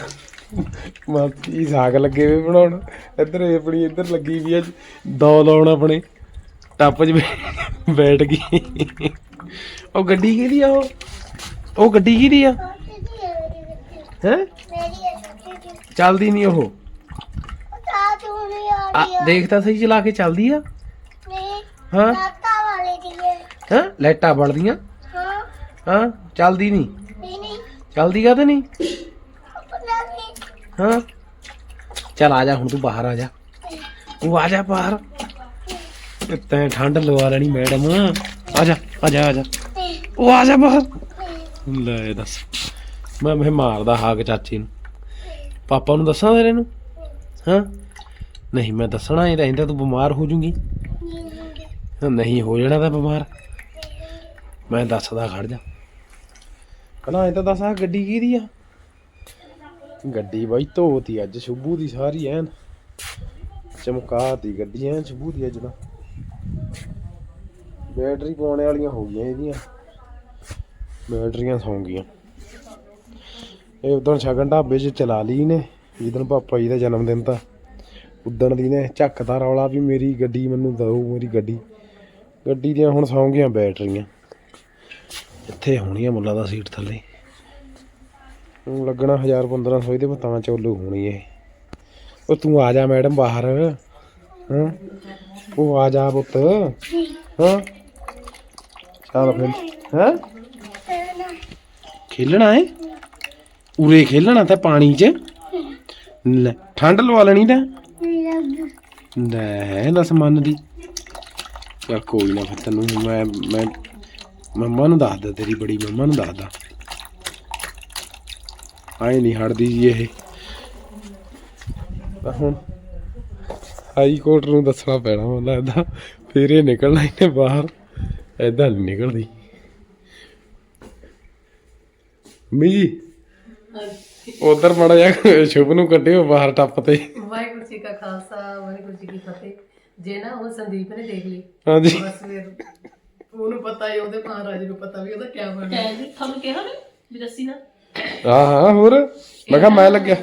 S2: ਮਾਤੀ ਸਾਗ ਲੱਗੇ ਵੇ ਬਣਾਉਣ। ਇੱਧਰ ਇਹ ਆਪਣੀ ਇੱਧਰ ਲੱਗੀ ਵੀ ਅੱਜ ਦੋ ਲਾਉਣ ਆਪਣੇ। ਟੱਪ 'ਚ ਬੈ- ਬੈਠ ਗਈ। ਉਹ ਗੱਡੀ ਕਿਹਦੀ ਆ ਉਹ? ਉਹ ਗੱਡੀ ਕਿਹਦੀ ਆ? ਹੈ? ਚੱਲਦੀ ਨਹੀਂ ਉਹ। ਆ, ਦੇਖ ਤਾਂ ਸਹੀ ਚਲਾ ਕੇ ਚੱਲਦੀ ਆ। ਹਾਂ। ਹਾਂ? ਲਾਈਟਾਂ ਬਲਦੀਆਂ। ਹਾਂ, ਚੱਲਦੀ ਨਹੀਂ। ਚੱਲਦੀ ਕਾ ਤੇ ਨਹੀਂ? ਹਾਂ। ਚੱਲ ਆ ਜਾ, ਹੁਣ ਤੂੰ ਬਾਹਰ ਆ ਜਾ। ਤੂੰ ਆ ਜਾ ਬਾਹਰ। ਤੈਂ ਠੰਡ ਲਵਾ ਲੈਣੀ ਮੈਡਮ। ਆ ਜਾ ਆ ਜਾ ਆ ਜਾ। ਉਹ ਆ ਜਾ ਬਾਹਰ। ਲੈ ਦੱਸ। ਮੈਂ ਮੈਂ ਮਾਰਦਾ ਹਾਕ ਚਾਚੀ ਨੂੰ। ਪਾਪਾ ਨੂੰ ਦੱਸਾਂ ਤੇਰੇ ਨੂੰ ਹਾਂ? ਨਹੀਂ, ਮੈਂ ਦੱਸਣਾ ਹੀ ਰਹਿੰਦਾ ਤੂੰ ਬਿਮਾਰ ਹੋ ਜੂਗੀ ਨਹੀਂ, ਹੋ ਜਾਣਾ ਤਾਂ ਬਿਮਾਰ। ਮੈਂ ਦੱਸਦਾ, ਖੜ ਜਾ। ਕਹਣਾ ਇਹ ਤਾਂ ਦੱਸ ਆ ਗੱਡੀ ਕਿਹਦੀ ਆ? ਗੱਡੀ ਬਾਈ ਧੋਤੀ ਅੱਜ ਸ਼ੁਭੂ ਦੀ ਸਾਰੀ ਐਨ। ਚਮਕਾਤੀ ਗੱਡੀ ਐਨ ਸ਼ੁਭੂ ਦੀ ਅੱਜ ਦਾ ਬੈਟਰੀ ਪਾਉਣੇ ਵਾਲੀਆਂ ਹੋ ਗਈਆਂ ਇਹਦੀਆਂ। ਬੈਟਰੀਆਂ ਸੌਂ ਗਈਆਂ। ਇਹ ਉਦੋਂ ਸ਼ਗਨ ਢਾਬੇ 'ਚ ਚਲਾ ਲਈ ਨੇ। ਜਿੱਦਣ ਪਾਪਾ ਜੀ ਦਾ ਜਨਮ ਦਿਨ ਤਾਂ। ਉਦਣ ਦੀ ਨੇ ਝੱਕਦਾ ਰੌਲਾ ਵੀ ਮੇਰੀ ਗੱਡੀ ਮੈਨੂੰ ਦਿਓ ਮੇਰੀ ਗੱਡੀ। ਗੱਡੀ ਦੀਆਂ ਹੁਣ ਸੌਂ ਗਈਆਂ ਬੈਟਰੀਆਂ। ਇੱਥੇ ਹੋਣੀਆਂ ਮੁੱਲਾ ਦਾ ਸੀਟ ਥੱਲੇ। ਹੁਣ ਲੱਗਣਾ 1000 1500 ਇਹਦੇ ਤਾਂ ਚਾਲੂ ਹੋਣੀ ਇਹ। ਉਹ ਤੂੰ ਆ ਜਾ ਮੈਡਮ ਬਾਹਰ। ਹਾਂ? ਉਹ ਆ ਜਾ ਪੁੱਤ। ਹਾਂ? ਚੱਲ ਫਿਰ ਹਾਂ। ਖੇਲਣਾ। ਹੈ? ਉਰੇ ਖੇਲਣਾ ਤਾਂ ਪਾਣੀ 'ਚ। ਲੈ ਠੰਡ ਲਵਾ ਲੈਣੀ ਤਾਂ। ਲੈ ਦੱਸ ਮੰਨਦੀ ਚਾ ਕੋਈ ਨਾ ਫਿਰ ਤੈਨੂੰ ਮੈਂ ਮੈਂ ਮੰਮਾ ਨੂੰ ਦੱਸਦਾ ਤੇਰੀ ਬੜੀ ਮੰਮਾ ਨੂੰ ਦੱਸਦਾ। ਆਏ ਨਹੀਂ ਹਟਦੀ ਜੀ ਇਹ। ਹੁਣ ਹਾਈ ਕੋਰਟ ਨੂੰ ਦੱਸਣਾ ਪੈਣਾ ਮੈਨੂੰ ਲੱਗਦਾ। ਫਿਰ ਇਹ ਨਿਕਲਣਾ ਇਹਨੇ ਬਾਹਰ। ਐਦਾਂ ਨਹੀਂ ਨਿਕਲਦੀ। ਮੀ ਉਧਰ ਮੜਾ ਜਾ ਸ਼ੁਭ ਨੂੰ ਕੱਢਿਓ ਬਾਹਰ ਟੱਪ ਤੇ।
S1: ਵਾਹਿਗੁਰੂ ਜੀ ਕਾ ਖਾਲਸਾ ਵਾਹਿਗੁਰੂ ਜੀ ਕੀ ਫਤਿਹ। ਜੇ ਨਾ ਉਹ ਸੰਦੀਪ ਨੇ ਦੇਖ ਲਈ
S2: ਹਾਂਜੀ।
S1: ਬਸ ਫਿਰ ਉਹਨੂੰ ਪਤਾ ਹੀ ਉਹਦੇ ਮਹਾਰਾਜ ਨੂੰ ਪਤਾ ਵੀ ਉਹਦਾ ਕੀ ਬਣਨਾ ਤੁਹਾਨੂੰ ਕਿਹਾ ਨਾ ਵੀ ਦੱਸੀ ਨਾ।
S2: ਹਾਂ ਹਾਂ ਹੋਰ? ਮੈਂ ਕਿਹਾ ਮੈਂ ਲੱਗਿਆ।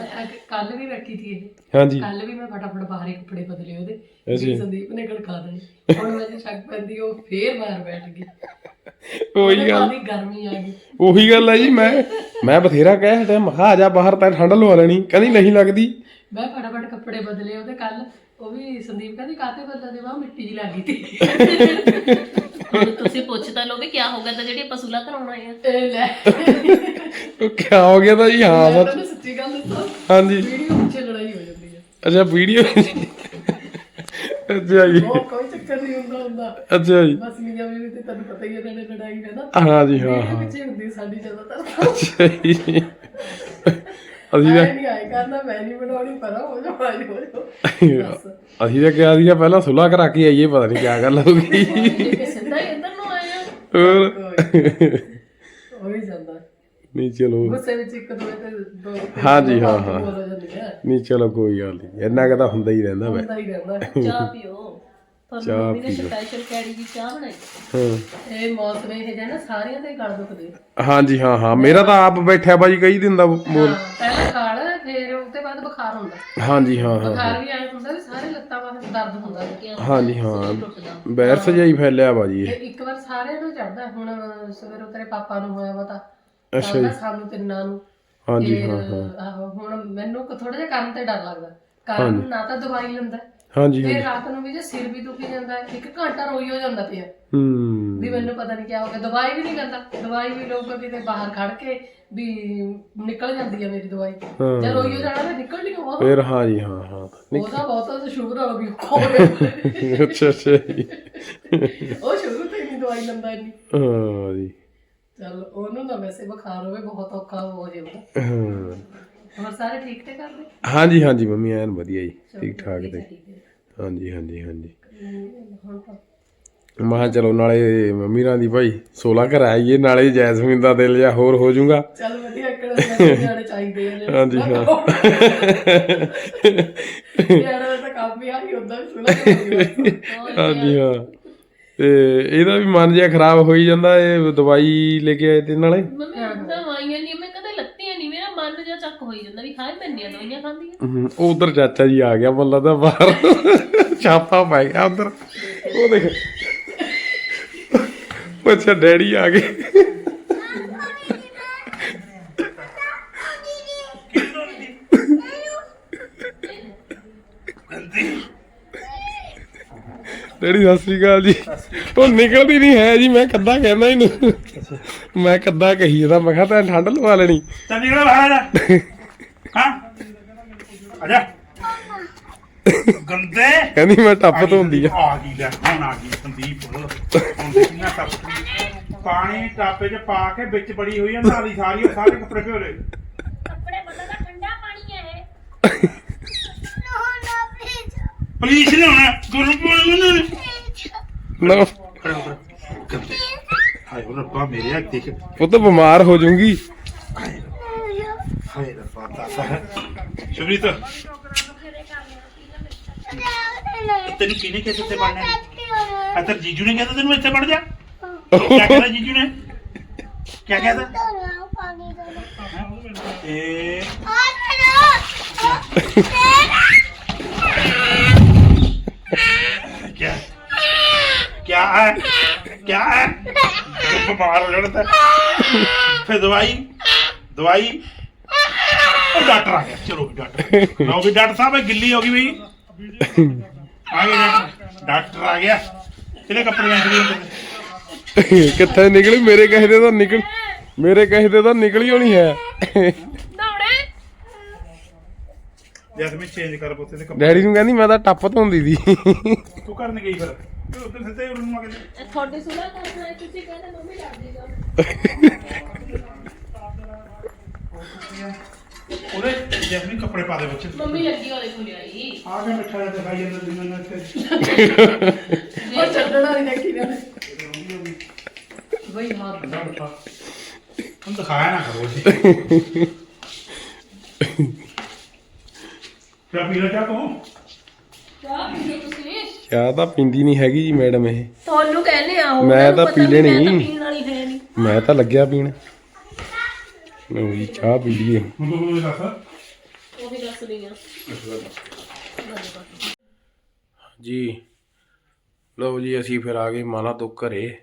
S6: ਕੱਲ ਵੀ ਬੈਠੀ ਸੀ ਇਹ।
S2: ਹਾਂਜੀ।
S6: ਕੱਲ ਵੀ ਮੈਂ ਫਟਾਫਟ ਬਾਹਰੇ ਕੱਪੜੇ ਬਦਲੇ ਉਹਦੇ। ਵੀ ਸੰਦੀਪ ਨੇ ਗੜਕਾ ਦੇਣੇ ਹੁਣ ਮੈਨੂੰ ਸ਼ੱਕ ਪੈਂਦੀ ਉਹ ਫੇਰ ਬਾਹਰ ਬੈਠ ਗਈ।
S2: ਉਹੀ ਗੱਲ।
S6: ਗਰਮੀ ਆ ਗਈ।
S2: ਉਹੀ ਗੱਲ ਹੈ ਜੀ ਮੈਂ ਮੈਂ ਬਥੇਰਾ ਕਹਿ ਹਟਿਆ ਮੈਂ ਕਿਹਾ ਆ ਜਾ ਬਾਹਰ ਤਾਂ ਠੰਡ ਲਵਾ ਲੈਣੀ। ਕਹਿੰਦੀ ਨਹੀਂ ਲੱਗਦੀ।
S6: ਮੈਂ ਫਟਾਫਟ ਕੱਪੜੇ ਬਦਲੇ ਉਹਦੇ ਕੱਲ ਉਹ ਵੀ ਸੰਦੀਪ ਕਹਿੰਦੀ ਕਾਤੇ ਬਦਲਦੇ ਵਾ ਮਿੱਟੀ ਜੀ ਲੱਗੀ ਤੀ ਹੁਣ ਤੁਸੀਂ ਪੁੱਛ ਤਾਂ ਵੀ ਕੀ ਹੋ ਗਿਆ ਤਾਂ ਜਿਹੜੀ ਆਪਾਂ ਸੁਲਾ ਕਰਾਉਣਾ ਹੈ ਇਹ ਲੈ।
S2: ਉਹ ਕਿਆ ਹੋ ਗਿਆ ਤਾਂ ਜੀ ਹਾਂ
S6: ਮੈਂ
S2: ਸੱਚ
S6: ਤੁਹਾਨੂੰ ਸੱਚੀ ਗੱਲ ਦੱਸਾਂ
S2: ਹਾਂਜੀ।
S6: ਵੀਡੀਓ ਪਿੱਛੇ ਲੜਾਈ ਹੋ ਜਾਂਦੀ ਹੈ।
S2: ਅੱਛਾ ਵੀਡੀਓ? ਅੱਛਾ ਜੀ।
S6: ਉਹ ਕੋਈ ਚੱਕਰ ਨਹੀਂ ਹੁੰਦਾ ਹੁੰਦਾ।
S2: ਅੱਛਾ ਜੀ।
S6: ਬਸ ਮੀਆਂ ਵੀ ਤੇ ਤੁਹਾਨੂੰ ਪਤਾ ਹੀ ਹੈ ਤੁਹਾਡੇ ਲੜਾਈ ਹੈ ਨਾ?
S2: ਹਾਂ ਜੀ ਹਾਂ ਹਾਂ।
S6: ਪਿੱਛੇ ਹੁੰਦੀ ਸਾਡੀ ਜ਼ਿਆਦਾਤਰ।
S2: ਅੱਛਾ ਜੀ। ਅਸੀਂ
S6: ਨਹੀਂ ਆਏ ਕਰਨਾ ਮੈਂ ਨਹੀਂ ਬਣਾਉਣੀ ਪਰ ਹੋ ਜਾ ਹੋ ਜਾ
S2: ਤਾਂ ਅਸੀਂ ਤਾਂ ਕਿਹਾ ਸੀਗਾ ਪਹਿਲਾਂ ਸੁਲਾਹ ਕਰਾ ਕੇ ਆਈਏ ਪਤਾ ਨਹੀਂ ਕਿਆ ਗੱਲ ਹੋ ਗਈ।
S6: ਕਿ ਸਿੱਧਾ ਹੀ ਇੱਧਰ ਨੂੰ ਆਇਆ
S2: ਹੋਰ?
S6: ਹੋ ਹੀ ਜਾਂਦਾ।
S2: ਨਹੀਂ ਚਲੋ।
S6: ਗੁੱਸੇ ਵਿੱਚ ਇੱਕ ਤੇ ਦੋ ਤਿੰਨ
S2: ਹਾਂ ਜੀ, ਹਾਂ, ਹਾਂ। ਨਹੀਂ ਚਲੋ ਕੋਈ ਗੱਲ ਨਹੀਂ ਇੰਨਾ ਕੁ ਤਾਂ ਹੁੰਦਾ ਹੀ ਰਹਿੰਦਾ ਵੇ।
S6: ਹੁੰਦਾ ਹੀ ਰਹਿੰਦਾ। ਚਾਹ ਪੀਓ। ਤੁਹਾਨੂੰ ਮੰਮੀ ਨੇ ਸਪੈਸ਼ਲ ਕੈੜੀ ਦੀ ਚਾਹ ਬਣਾਈ।
S2: ਹਾਂ।
S6: ਇਹ ਮੌਸਮ ਇਹ ਜਿਹਾ ਨਾ ਸਾਰਿਆਂ ਦੇ ਗਲ ਦੁਖਦੇ।
S2: ਹਾਂਜੀ ਹਾਂ ਹਾਂ। ਮੇਰਾ ਤਾਂ ਆਪ ਬੈਠਿਆ ਬਾਜੀ ਕਈ ਦਿਨ ਦਾ ਬੋਲ।
S6: ਹਾਂ ਪਹਿਲਾਂ ਖਾਲ ਫਿਰ ਉਹਦੇ ਬਾਅਦ ਬੁਖਾਰ ਹੁੰਦਾ।
S2: ਹਾਂਜੀ ਹਾਂ ਹਾਂ
S6: ਬੁਖਾਰ ਵੀ ਆਇਆ ਹੁੰਦਾ ਵੀ ਸਾਰੇ ਲੱਤਾਂ ਬਾਹਰ ਦਰਦ ਹੁੰਦਾ ਕਿ
S2: ਹਾਂਜੀ ਹਾਂ।
S6: ਟੁੱਟਦਾ।
S2: ਬੈਰਸ ਜਾਈ ਫੈਲਿਆ ਬਾਜੀ
S6: ਤੇ
S2: ਇਹ
S6: ਇੱਕ ਵਾਰ ਸਾਰਿਆਂ ਨੂੰ ਚੜਦਾ ਹੁਣ ਸਵੇਰੋਂ ਤੇਰੇ ਪਾਪਾ ਨੂੰ ਹੋਇਆ ਵਾ ਤਾਂ।
S2: ਅੱਛਾ
S6: ਕੱਲ੍ਹ ਦਾ ਸਾਨੂੰ ਤਿੰਨਾਂ ਨੂੰ।
S2: ਹਾਂਜੀ
S6: ਫਿਰ,
S2: ਹਾਂ ਹਾਂ।
S6: ਆਹੋ ਹੁਣ ਮੈਨੂੰ ਥੋੜਾ ਜਿਹਾ ਕੰਮ ਤੇ ਡਰ ਲੱਗਦਾ। ਕਾਰਨ ਨਾ ਤਾਂ ਦਵਾਈ ਲੈਂਦਾ।
S2: ਹਾਂਜੀ
S6: ਤੇ ਰਾਤ ਨੂੰ ਵੀ ਜੇ ਸਿਰ ਵੀ ਦੁਖੀ ਜਾਂਦਾ ਹੈ, ਇੱਕ ਘੰਟਾ ਰੋਈ ਹੋ ਜਾਂਦਾ ਪਿਆ।
S2: ਹੂੰ।
S6: ਵੀ ਮੈਨੂੰ ਪਤਾ ਨਹੀਂ ਕਿਆ ਹੋ ਗਿਆ ਦਵਾਈ ਵੀ ਨਹੀਂ ਲੈਂਦਾ ਦਵਾਈ ਵੀ ਲੋਕ ਕਿਤੇ ਬਾਹਰ ਖੜ ਕੇ ਵੀ ਨਿਕਲ ਜਾਂਦੀ ਹੈ ਮੇਰੀ ਦਵਾਈ।
S2: ਹਾਂ।
S6: ਜੇ ਰੋਈ ਹੋ ਜਾਣਾ ਤਾਂ ਨਿਕਲ ਨਹੀਂ ਉਹ।
S2: ਫਿਰ ਹਾਂਜੀ ਹਾਂ ਹਾਂ
S6: ਉਹਦਾ ਬਹੁਤ ਸ਼ੁਗਰ ਹੋ ਵੀ ਹੋ *laughs* ਗਿਆ
S2: ਅੱਛਾ ਅੱਛਾ ਜੀ।
S6: ਉਹ ਸ਼ੁਰੂ ਤੋਂ ਹੀ ਨਹੀਂ ਦਵਾਈ ਲੈਂਦਾ ਇੰਨੀ
S2: ਹਾਂ ਜੀ।
S6: ਚਲ ਉਹਨੂੰ ਨਾ ਵੈਸੇ ਬੁਖਾਰ ਹੋਵੇ ਬਹੁਤ ਔਖਾ ਹੋ ਜਾਂਦਾ
S2: ਹਾਂ।
S6: ਹੋਰ ਸਾਰੇ ਠੀਕ ਤੇ ਕਰਦੇ
S2: ਹਾਂਜੀ ਹਾਂਜੀ ਮੰਮੀ ਐਨ ਵਧੀਆ ਜੀ ਠੀਕ ਠਾਕ ਤੇ
S6: ਠੀਕ
S2: ਹਾਂਜੀ ਹਾਂਜੀ ਹਾਂਜੀ।
S6: ਹੁਣ ਤਾਂ
S2: ਮੈਂ ਕਿਹਾ ਚਲੋ ਨਾਲੇ ਮੰਮੀ ਰਾਂ ਦੀ ਭਾਈ 16 ਘਰ ਆਈਏ ਨਾਲੇ ਜੈਸਮੀਨ ਦਾ ਦਿਲ ਜਾਂ ਹੋਰ ਹੋ ਜਾਊਗਾ।
S6: ਚੱਲ ਵਧੀਆ ਇੱਕ ਜਾਣੇ ਚਾਹੀਦੇ ਆ ਜਿਹੜੇ-
S2: ਹਾਂਜੀ ਹਾਂ।
S6: ਵੀ
S2: ਹਾਂਜੀ ਹਾਂ। ਤੇ ਇਹਦਾ ਵੀ ਮਨ ਜਿਹਾ ਖਰਾਬ ਹੋਈ ਜਾਂਦਾ ਇਹ ਦਵਾਈ ਲੈ ਕੇ ਆਏ ਤੇ ਨਾਲੇ?
S6: ਮੰਮੀ ਦਵਾਈਆਂ ਨਹੀਂ ਮੈਂ ਲੱਤੀਆਂ ਨਹੀਂ ਮੇਰਾ ਮਨ ਜਿਹਾ ਚੱਕ ਹੋਈ ਜਾਂਦਾ ਵੀ ਖਾਏ ਮੈਂਨੀਆਂ ਦਵਾਈਆਂ ਖਾਂਦੀਆਂ।
S2: ਹਮ, ਉਹ ਉਧਰ ਚਾਚਾ ਜੀ ਆ ਗਿਆ ਮੱਲਾ ਦਾ ਬਾਹਰ। ਛਾਪਾ ਪੈ ਗਿਆ ਉਧਰ। ਉਹ ਦੇਖ। ਅੱਛਾ ਡੈਡੀ ਆ ਗਏ। ਡੈਡੀ ਸਤਿ ਸ੍ਰੀ ਅਕਾਲ ਜੀ। ਉਹ ਨਿਕਲਦੀ ਨਹੀਂ ਹੈ ਜੀ ਮੈਂ ਕੱਦਾ ਕਹਿੰਦਾ ਇਹਨੂੰ। ਮੈਂ ਕੱਦਾ ਕਹੀ ਇਹਦਾ ਮੈਂ ਕਿਹਾ ਤਾਂ ਠੰਡ ਲਵਾ ਲੈਣੀ।
S7: ਚੱਲ ਨਿਕਲ ਬਾਹਰ ਆ ਜਾ। ਹਾਂ। ਆ ਜਾ। ਗੰਦੇ।
S2: ਕਹਿੰਦੀ ਮੈਂ ਟੱਪ ਧੋਂਦੀ ਆ।
S7: ਆ ਗਈ ਲੈ ਹੁਣ ਆ ਗਈ ਸੰਦੀਪ। ਹੁਣ ਦੇਖੀਆਂ ਟੱਪ ਪਾਣੀ ਟਾਪੇ 'ਚ ਪਾ ਕੇ ਵਿੱਚ ਬੜੀ ਹੋਈ ਆ ਨਾਲੀ ਸਾਰੀ ਉਹ ਸਾਰੇ ਕੱਪੜੇ ਭਿਓਲੇ
S4: ਕੱਪੜੇ ਬਦਲਦਾ ਠੰਡਾ ਪਾਣੀ ਹੈ ਇਹ।
S7: ਪਲੀਜ਼ ਲਿਆਉਣਾ
S2: ਨਾ
S7: ਹਾਏ ਰੱਬਾ ਮੇਰੇ ਦੇਖ
S2: ਉਹ ਤਾਂ ਬਿਮਾਰ ਹੋ ਜਾਊਗੀ।
S7: ਹਾਏ ਰੱਬਾ ਦਾਦਾ ਹੈ ਸ਼ੁਭਰੀਤ ਤੈਨੂੰ ਕਿਹਨੇ ਕਿਹਾ ਇੱਥੇ ਪੜਨਾ ਹੈ? ਅਤਰ ਜੀਜੂ ਨੇ ਕਹਿੰਦਾ ਤੈਨੂੰ ਇੱਥੇ ਪੜ ਜਾ। ਕੀ ਕਹਿੰਦਾ ਜੀਜੂ ਨੇ? ਕੀ ਕਹਿੰਦਾ ਇਹ क्या है क्या है जब बीमार हो जाना था फिर दवाई दवाई और डॉक्टर आ गया चलो भी डॉक्टर लो भी डॉक्टर साहब ये गिल्ली होगी भाई आ गया डॉक्टर डॉक्टर आ गया कितने कपड़े हैं शरीर
S2: ਕਿੱਥੇ ਨਿਕਲੀ ਮੇਰੇ ਕਹੇ ਦੇ ਤਾਂ ਨਿਕਲ ਮੇਰੇ ਕਹੇ ਦੇ ਤਾਂ ਨਿਕਲੀ ਹੋਣੀ ਹੈ
S6: ਦੌੜੇ
S7: जैसे चेंज कर पोते ते कपड़े
S2: ਡੈਡੀ ਨੂੰ ਕਹਿੰਦੀ ਮੈਂ ਤਾਂ ਟੱਪ ਧੋਂਦੀ ਸੀ
S7: तू करने गई फिर ਉਧਰ ਸਿੱਧੇ ਹੀ ਉਹਨੂੰ ਮਗਰ
S6: ਤੁਹਾਡੀ ਸੁਣਾ ਕਰਨਾ ਤੁਸੀਂ ਕਹਿੰਦੇ ਮੰਮੀ ਡਰ ਜੇਗਾ
S7: ਉਹਦੇ ਜੈਸਮੀਨ ਕੱਪੜੇ ਪਾ ਦੇ ਵਿੱਚ।
S6: ਮੰਮੀ ਲੱਗੀ ਹੋਲੇ ਖੁੱਲਿਆ ਹੀ
S7: ਆ ਕੇ ਮਿੱਠਾ ਜਿਹਾ ਦਿਖਾਈ ਜਾਂਦਾ ਦਿਨਾਂ ਨਾਲ
S6: ਉਹ ਛੱਡਣਾ ਨਹੀਂ ਦੇਖੀ ਨਾ। ਤੇ ਬਈ ਹੱਥ
S7: ਹੁਣ ਦਿਖਾਇਆ ਨਾ ਕਰੋ ਜੀ। *laughs* ਕਿਆ ਪੀਣਾ ਚਾਹ ਤੂੰ।
S6: ਚਾਹ ਪੀਓ ਤੁਸੀਂ?
S2: ਚਾਹ ਤਾਂ ਪੀਂਦੀ ਨਹੀਂ ਹੈਗੀ ਜੀ ਮੈਡਮ ਇਹ।
S6: ਤੁਹਾਨੂੰ ਕਹਿੰਦੇ ਆ ਉਹ
S2: ਮੈਂ ਤਾਂ ਪੀ
S6: ਮੈਂ
S2: ਲੈਣੀ।
S6: ਪੀਣ ਵਾਲੀ ਹੈ ਨਹੀਂ।
S2: ਮੈਂ ਤਾਂ ਲੱਗਿਆ ਪੀਣ। ਲਓ ਜੀ ਚਾਹ ਪੀ ਲਈਏ।
S1: ਉਹ ਵੀ ਦੱਸ ਰਹੀ ਆ।
S2: ਜੀ ਲਓ ਜੀ ਅਸੀਂ ਫਿਰ ਆ ਗਏ ਮਾਲਾ ਤੋਂ ਘਰੇ।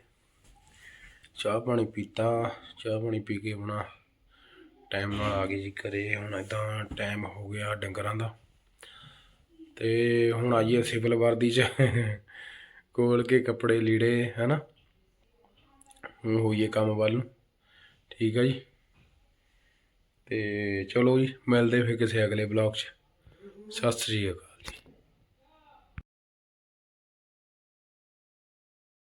S2: ਚਾਹ ਪਾਣੀ ਪੀਤਾ। ਚਾਹ ਪਾਣੀ ਪੀ ਕੇ ਆਪਣਾ ਟਾਈਮ ਨਾਲ ਆ ਗਏ ਜੀ ਘਰੇ। ਹੁਣ ਇਦਾਂ ਟਾਈਮ ਹੋ ਗਿਆ ਡੰਗਰਾਂ ਦਾ। ਅਤੇ ਹੁਣ ਆਈਏ ਸਿਵਲ ਵਰਦੀ ਚ। ਕੋਲ ਕੇ ਕੱਪੜੇ ਲੀੜੇ ਹੈ ਨਾ ਹੋਈਏ ਕੰਮ ਵੱਲ ਨੂੰ। ਠੀਕ ਆ ਜੀ? ਤੇ ਚਲੋ ਜੀ, ਮਿਲਦੇ ਫਿਰ ਕਿਸੇ ਅਗਲੇ ਬਲੌਗ 'ਚ। ਸਤਿ ਸ੍ਰੀ ਅਕਾਲ।